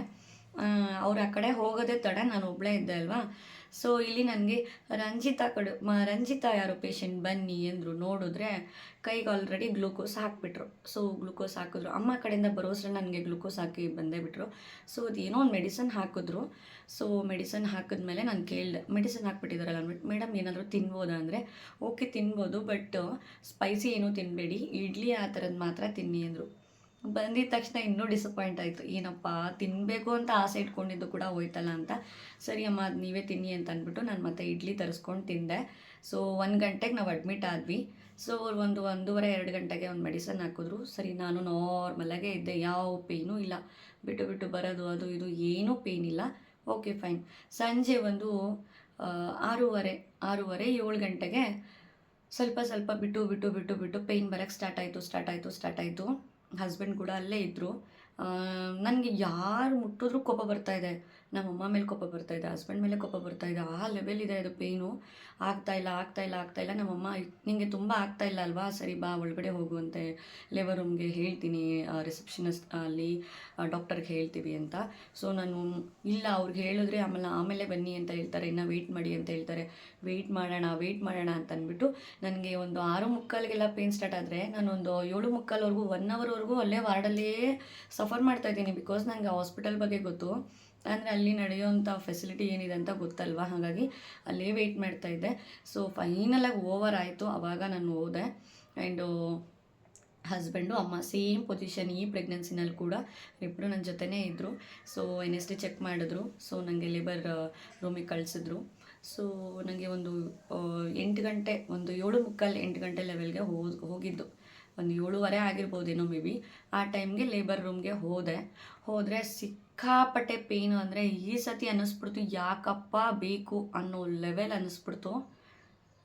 ಅವ್ರು ಆ ಕಡೆ ಹೋಗೋದೇ ತಡ, ನಾನು ಒಬ್ಬಳೇ ಇದ್ದೆ ಅಲ್ವಾ? ಸೊ ಇಲ್ಲಿ ನನಗೆ ರಂಜಿತಾ ಕಡೆ, ಮ, ರಂಜಿತಾ ಯಾರು ಪೇಷಂಟ್ ಬನ್ನಿ ಅಂದರು ನೋಡಿದ್ರೆ ಕೈಗೆ ಆಲ್ರೆಡಿ ಗ್ಲೂಕೋಸ್ ಹಾಕಿಬಿಟ್ರು. ಸೊ ಗ್ಲೂಕೋಸ್ ಹಾಕಿದ್ರು. ಅಮ್ಮ ಕಡೆಯಿಂದ ಬರೋಸ್ರೆ ನನಗೆ ಗ್ಲೂಕೋಸ್ ಹಾಕಿ ಬಂದೇ ಬಿಟ್ರು. ಸೊ ಏನೋ ಒಂದು ಮೆಡಿಸನ್ ಹಾಕಿದ್ರು. ಸೊ ಮೆಡಿಸನ್ ಹಾಕಿದ್ಮೇಲೆ ನಾನು ಕೇಳಿದೆ. ಮೆಡಿಸನ್ ಹಾಕ್ಬಿಟ್ಟಿದ್ದಾರಲ್ಲ ಅಂದ್ಬಿಟ್ಟು ಮೇಡಮ್, ಏನಾದರೂ ತಿನ್ಬೋದಾ? ಅಂದರೆ, ಓಕೆ, ತಿನ್ಬೋದು, ಬಟ್ ಸ್ಪೈಸಿ ಏನೂ ತಿನ್ನಬೇಡಿ ಇಡ್ಲಿ ಆ ಥರದ್ದು ಮಾತ್ರ ತಿನ್ನಿ ಅಂದರು. ಬಂದಿದ ತಕ್ಷಣ ಇನ್ನೂ ಡಿಸಪಾಯಿಂಟ್ ಆಯಿತು. ಏನಪ್ಪ ತಿನ್ನಬೇಕು ಅಂತ ಆಸೆ ಇಟ್ಕೊಂಡಿದ್ದು ಕೂಡ ಹೋಯ್ತಲ್ಲ ಅಂತ. ಸರಿ ಅಮ್ಮ, ಅದು ನೀವೇ ತಿನ್ನಿ ಅಂತ ಅಂದ್ಬಿಟ್ಟು ನಾನು ಮತ್ತೆ ಇಡ್ಲಿ ತರಿಸ್ಕೊಂಡು ತಿಂದೆ. ಸೊ ಒಂದು ಗಂಟೆಗೆ ನಾವು ಅಡ್ಮಿಟ್ ಆದ್ವಿ. ಸೊ ಅವ್ರು ಒಂದು ಒಂದೂವರೆ, ಎರಡು ಗಂಟೆಗೆ ಒಂದು ಮೆಡಿಸನ್ ಹಾಕಿದ್ರು. ಸರಿ, ನಾನು ನಾರ್ಮಲಾಗೇ ಇದ್ದೆ. ಯಾವ ಪೇಯ್ನೂ ಇಲ್ಲ. ಬಿಟ್ಟು ಬಿಟ್ಟು ಬರೋದು, ಅದು, ಇದು ಏನೂ ಪೇನ್ ಇಲ್ಲ. ಓಕೆ ಫೈನ್ ಸಂಜೆ ಒಂದು ಆರೂವರೆ ಆರೂವರೆ, ಏಳು ಗಂಟೆಗೆ ಸ್ವಲ್ಪ ಸ್ವಲ್ಪ ಬಿಟ್ಟು ಬಿಟ್ಟು ಬಿಟ್ಟು ಬಿಟ್ಟು ಪೇಯ್ನ್ ಬರೋಕ್ಕೆ ಸ್ಟಾರ್ಟ್ ಆಯಿತು ಸ್ಟಾರ್ಟ್ ಆಯಿತು ಸ್ಟಾರ್ಟ್ ಆಯಿತು. ಹಸ್ಬೆಂಡ್ ಕೂಡ ಅಲ್ಲೇ ಇದ್ದರು ನನಗೆ ಯಾರು ಮುಟ್ಟಿದ್ರೂ ಕೋಪ ಬರ್ತಾ ಇದೆ. ನಮ್ಮಮ್ಮ ಮೇಲೆ ಕೋಪ ಬರ್ತಾ ಇದೆ ಹಸ್ಬೆಂಡ್ ಮೇಲೆ ಕೋಪ ಬರ್ತಾ ಇದೆ, ಆ ಲೆವೆಲ್ ಇದೆ ಅದು ಪೇಯ್ನು ಆಗ್ತಾ ಇಲ್ಲ ಆಗ್ತಾ ಇಲ್ಲ ನಮ್ಮಮ್ಮ ನಿಮಗೆ ತುಂಬ ಇಲ್ಲ ಅಲ್ವಾ? ಸರಿ ಬಾ, ಒಳಗಡೆ ಹೋಗುವಂತೆ ಲೇಬರ್ ರೂಮ್ಗೆ ಹೇಳ್ತೀನಿ ರಿಸೆಪ್ಷನಿಸ್ಟ್ ಅಲ್ಲಿ ಡಾಕ್ಟರ್ಗೆ ಹೇಳ್ತೀವಿ ಅಂತ. ಸೊ ನಾನು ಇಲ್ಲ, ಅವ್ರಿಗೆ ಹೇಳಿದ್ರೆ ಆಮೇಲೆ ಆಮೇಲೆ ಬನ್ನಿ ಅಂತ ಹೇಳ್ತಾರೆ. ಇನ್ನು ವೆಯ್ಟ್ ಮಾಡಿ ಅಂತ ಹೇಳ್ತಾರೆ. ವೆಯ್ಟ್ ಮಾಡೋಣ ವೆಯ್ಟ್ ಮಾಡೋಣ ಅಂತ ಅಂದ್ಬಿಟ್ಟು ನನಗೆ ಒಂದು ಆರು ಮುಕ್ಕಾಲಿಗೆಲ್ಲ ಪೇನ್ ಸ್ಟಾರ್ಟ್ ಆದರೆ ನಾನೊಂದು ಏಳು ಮುಕ್ಕಾಲ್ವರೆಗೂ ಒನ್ ಅವರ್ವರೆಗೂ ಅಲ್ಲೇ ವಾರ್ಡಲ್ಲೇ ಸಫರ್ ಮಾಡ್ತಾ ಇದ್ದೀನಿ. ಬಿಕಾಸ್ ನನಗೆ ಹಾಸ್ಪಿಟಲ್ ಬಗ್ಗೆ ಗೊತ್ತು. ಅಂದರೆ ಅಲ್ಲಿ ನಡೆಯುವಂಥ ಫೆಸಿಲಿಟಿ ಏನಿದೆ ಅಂತ ಗೊತ್ತಲ್ವಾ? ಹಾಗಾಗಿ ಅಲ್ಲೇ ವೆಯ್ಟ್ ಮಾಡ್ತಾ ಇದ್ದೆ. ಸೊ ಫೈನಲಾಗಿ ಓವರ್ ಆಯಿತು. ಆವಾಗ ನಾನು ಹೋದೆ. ಆ್ಯಂಡು ಹಸ್ಬೆಂಡು ಅಮ್ಮ ಸೇಮ್ ಪೊಸಿಷನ್ ಈ ಪ್ರೆಗ್ನೆನ್ಸಿನಲ್ಲಿ ಕೂಡ ಇಬ್ಬರು ನನ್ನ ಜೊತೆನೇ ಇದ್ದರು so N S D check ಮಾಡಿದ್ರು. ಸೊ ನನಗೆ ಲೇಬರ್ ರೂಮಿಗೆ ಕಳಿಸಿದ್ರು. ಸೊ ನನಗೆ ಒಂದು ಎಂಟು ಗಂಟೆ, ಒಂದು ಏಳು ಮುಕ್ಕಾಲು ಎಂಟು ಗಂಟೆ ಲೆವೆಲ್ಗೆ ಹೋಗಿ, ಹೋಗಿದ್ದು. ಒಂದು ಏಳುವರೆ ಆಗಿರ್ಬೋದೇನೋ ಮೇ ಬಿ ಆ ಟೈಮ್ಗೆ ಲೇಬರ್ ರೂಮ್ಗೆ ಹೋದೆ. ಹೋದರೆ ಸಿಕ್ಕಾಪಟ್ಟೆ ಪೇನು ಅಂದರೆ ಈ ಸತಿ ಅನ್ನಿಸ್ಬಿಡ್ತು, ಯಾಕಪ್ಪ ಬೇಕು ಅನ್ನೋ ಲೆವೆಲ್ ಅನ್ನಿಸ್ಬಿಡ್ತು.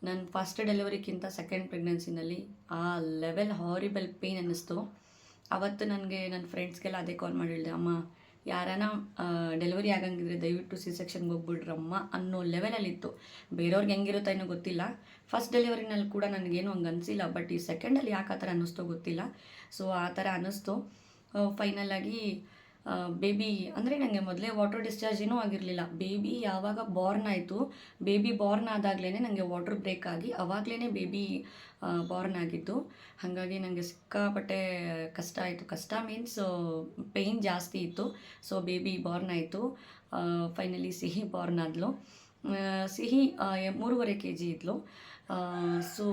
ನನ್ನ ಫಸ್ಟ್ ಡೆಲಿವರಿಗಿಂತ ಸೆಕೆಂಡ್ ಪ್ರೆಗ್ನೆನ್ಸಿನಲ್ಲಿ ಆ ಲೆವೆಲ್ ಹಾರಿಬಲ್ ಪೇಯ್ನ್ ಅನ್ನಿಸ್ತು. ಅವತ್ತು ನನಗೆ ನನ್ನ ಫ್ರೆಂಡ್ಸ್ಗೆಲ್ಲ ಅದೇ ಕಾಲ್ ಮಾಡಿ ಹೇಳಿದೆ ಅಮ್ಮ, ಯಾರನ ಡೆಲಿವರಿ ಆಗಂಗಿದ್ರೆ ದಯವಿಟ್ಟು ಸಿ ಸೆಕ್ಷನ್ಗೆ ಹೋಗ್ಬಿಡ್ರಮ್ಮ ಅನ್ನೋ ಲೆವೆಲಲ್ಲಿತ್ತು ಬೇರೆಯವ್ರಿಗೆ ಹೆಂಗಿರುತ್ತೋ ಏನೋ ಗೊತ್ತಿಲ್ಲ. ಫಸ್ಟ್ ಡೆಲಿವರಿನಲ್ಲಿ ಕೂಡ ನನಗೇನು ಹಂಗೆ ಅನಿಸಿಲ್ಲ ಬಟ್ ಈ ಸೆಕೆಂಡಲ್ಲಿ ಯಾಕೆ ಆ ಥರ ಅನ್ನಿಸ್ತೋ ಗೊತ್ತಿಲ್ಲ. ಸೊ ಆ ಥರ ಅನ್ನಿಸ್ತು. ಫೈನಲಾಗಿ ಬೇಬಿ ಅಂದರೆ ನನಗೆ ಮೊದಲೇ ವಾಟರ್ ಡಿಸ್ಚಾರ್ಜ್ ಏನೂ ಆಗಿರಲಿಲ್ಲ. ಬೇಬಿ ಯಾವಾಗ ಬಾರ್ನ್ ಆಯಿತು ಬೇಬಿ ಬಾರ್ನ್ ಆದಾಗಲೇ ನನಗೆ ವಾಟರ್ ಬ್ರೇಕ್ ಆಗಿ ಅವಾಗಲೇ ಬೇಬಿ ಬಾರ್ನ್ ಆಗಿತ್ತು ಹಾಗಾಗಿ ನನಗೆ ಸಿಕ್ಕಾಪಟ್ಟೆ ಕಷ್ಟ ಆಯಿತು. ಕಷ್ಟ ಮೀನ್ಸ್ ಪೇಯ್ನ್ ಜಾಸ್ತಿ ಇತ್ತು. ಸೊ ಬೇಬಿ ಬಾರ್ನ್ ಆಯಿತು. ಫೈನಲಿ ಸಿಹಿ ಬಾರ್ನ್ ಆದಲು. ಸಿಹಿ ಮೂರುವರೆ ಕೆ ಜಿ ಇದ್ಲು ಸೊ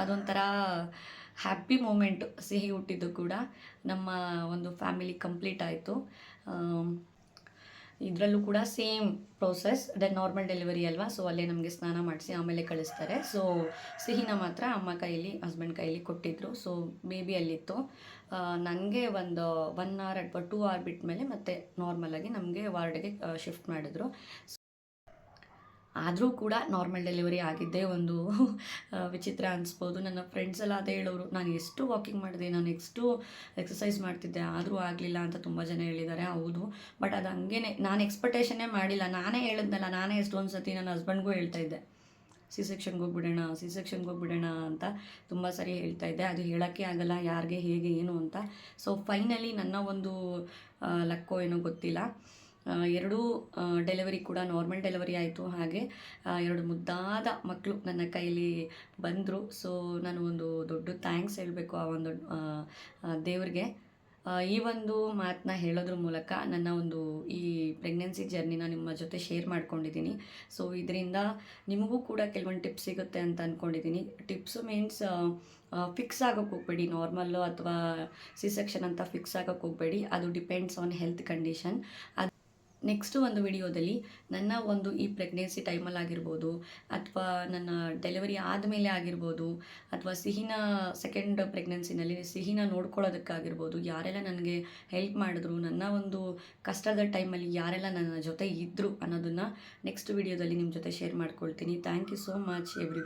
ಅದೊಂಥರ ಹ್ಯಾಪಿ ಮೂಮೆಂಟ್ ಸಿಹಿ ಹುಟ್ಟಿದ್ದು ಕೂಡ. ನಮ್ಮ ಒಂದು ಫ್ಯಾಮಿಲಿ ಕಂಪ್ಲೀಟ್ ಆಯಿತು. ಇದರಲ್ಲೂ ಕೂಡ same process then normal delivery ಅಲ್ವಾ? ಸೊ, ಅಲ್ಲೇ ನಮಗೆ ಸ್ನಾನ ಮಾಡಿಸಿ ಆಮೇಲೆ ಕಳಿಸ್ತಾರೆ. ಸೊ, ಸಿಹಿನ ಮಾತ್ರ ಅಮ್ಮ ಕೈಲಿ ಹಸ್ಬೆಂಡ್ ಕೈಲಿ ಕೊಟ್ಟಿದ್ರು. ಸೊ ಬೇಬಿ ಅಲ್ಲಿತ್ತು. ನನಗೆ ಒಂದು ಒನ್ ಅವರ್ ಅಥವಾ ಟೂ ಅವರ್ ಬಿಟ್ಟ ಮೇಲೆ ಮತ್ತೆ ನಾರ್ಮಲಾಗಿ ನಮಗೆ ವಾರ್ಡ್ಗೆ ಶಿಫ್ಟ್ ಮಾಡಿದ್ರು. ಆದರೂ ಕೂಡ ನಾರ್ಮಲ್ ಡೆಲಿವರಿ ಆಗಿದ್ದೇ ಒಂದು ವಿಚಿತ್ರ ಅನಿಸ್ಬೋದು. ನನ್ನ ಫ್ರೆಂಡ್ಸ್ ಎಲ್ಲ ಅದೇ ಹೇಳೋರು, ನಾನು ಎಷ್ಟು ವಾಕಿಂಗ್ ಮಾಡಿದೆ, ನಾನು ಎಷ್ಟು ಎಕ್ಸಸೈಸ್ ಮಾಡ್ತಿದ್ದೆ, ಆದರೂ ಆಗಲಿಲ್ಲ ಅಂತ ತುಂಬ ಜನ ಹೇಳಿದ್ದಾರೆ. ಹೌದು ಬಟ್ ಅದು ಹಂಗೇನೆ, ನಾನು ಎಕ್ಸ್ಪೆಕ್ಟೇಷನ್ನೇ ಮಾಡಿಲ್ಲ. ನಾನೇ ಹೇಳಿದ್ನಲ್ಲ, ನಾನೇ ಎಷ್ಟೊಂದು ಸತಿ ನನ್ನ ಹಸ್ಬೆಂಡ್ಗೂ ಹೇಳ್ತಾ ಇದ್ದೆ. ಸಿ ಸೆಕ್ಷನ್ಗೆ ಹೋಗ್ಬಿಡೋಣ, ಸಿ ಸೆಕ್ಷನ್ಗೆ ಹೋಗ್ಬಿಡೋಣ ಅಂತ ತುಂಬ ಸರಿ ಹೇಳ್ತಾ ಇದ್ದೆ. ಅದು ಹೇಳೋಕ್ಕೆ ಆಗಲ್ಲ, ಯಾರಿಗೆ, ಹೇಗೆ, ಏನು ಅಂತ. ಸೊ ಫೈನಲಿ ನನ್ನ ಒಂದು ಲಕ್ಕೋ ಏನೋ ಗೊತ್ತಿಲ್ಲ. ಎರಡೂ ಡೆಲಿವರಿ ಕೂಡ ನಾರ್ಮಲ್ ಡೆಲಿವರಿ ಆಯಿತು. ಹಾಗೆ ಎರಡು ಮುದ್ದಾದ ಮಕ್ಕಳು ನನ್ನ ಕೈಲಿ ಬಂದರು. ಸೊ ನಾನು ಒಂದು ದೊಡ್ಡ ಥ್ಯಾಂಕ್ಸ್ ಹೇಳಬೇಕು ಆ ಒಂದು ದೇವ್ರಿಗೆ. ಈ ಒಂದು ಮಾತನ್ನ ಹೇಳೋದ್ರ ಮೂಲಕ ನನ್ನ ಒಂದು ಈ ಪ್ರೆಗ್ನೆನ್ಸಿ ಜರ್ನಿನ ನಿಮ್ಮ ಜೊತೆ ಶೇರ್ ಮಾಡ್ಕೊಂಡಿದ್ದೀನಿ. ಸೊ ಇದರಿಂದ ನಿಮಗೂ ಕೂಡ ಕೆಲವೊಂದು ಟಿಪ್ಸ್ ಸಿಗುತ್ತೆ ಅಂತ ಅಂದ್ಕೊಂಡಿದ್ದೀನಿ ಟಿಪ್ಸು ಮೀನ್ಸ್ ಫಿಕ್ಸ್ ಆಗೋಕ್ಕೆ ಹೋಗಬೇಡಿ. ನಾರ್ಮಲ್ಲು ಅಥವಾ ಸಿ ಸೆಕ್ಷನ್ ಅಂತ ಫಿಕ್ಸ್ ಆಗೋಕ್ಕೆ ಹೋಗಬೇಡಿ. ಅದು ಡಿಪೆಂಡ್ಸ್ ಆನ್ ಹೆಲ್ತ್ ಕಂಡೀಷನ್ ಅದು ನೆಕ್ಸ್ಟು ಒಂದು ವಿಡಿಯೋದಲ್ಲಿ ನನ್ನ ಒಂದು ಈ ಪ್ರೆಗ್ನೆನ್ಸಿ ಟೈಮಲ್ಲಿ ಆಗಿರ್ಬೋದು, ಅಥವಾ ನನ್ನ ಡೆಲಿವರಿ ಆದಮೇಲೆ ಆಗಿರ್ಬೋದು, ಅಥವಾ ಸಿಹಿನ ಸೆಕೆಂಡ್ ಪ್ರೆಗ್ನೆನ್ಸಿನಲ್ಲಿ ಸಿಹಿನ ನೋಡ್ಕೊಳ್ಳೋದಕ್ಕಾಗಿರ್ಬೋದು, ಯಾರೆಲ್ಲ ನನಗೆ ಹೆಲ್ಪ್ ಮಾಡಿದ್ರು, ನನ್ನ ಒಂದು ಕಷ್ಟದ ಟೈಮಲ್ಲಿ ಯಾರೆಲ್ಲ ನನ್ನ ಜೊತೆ ಇದ್ದರು ಅನ್ನೋದನ್ನು ನೆಕ್ಸ್ಟ್ ವಿಡಿಯೋದಲ್ಲಿ ನಿಮ್ಮ ಜೊತೆ ಶೇರ್ ಮಾಡ್ಕೊಳ್ತೀನಿ. Thank you so much every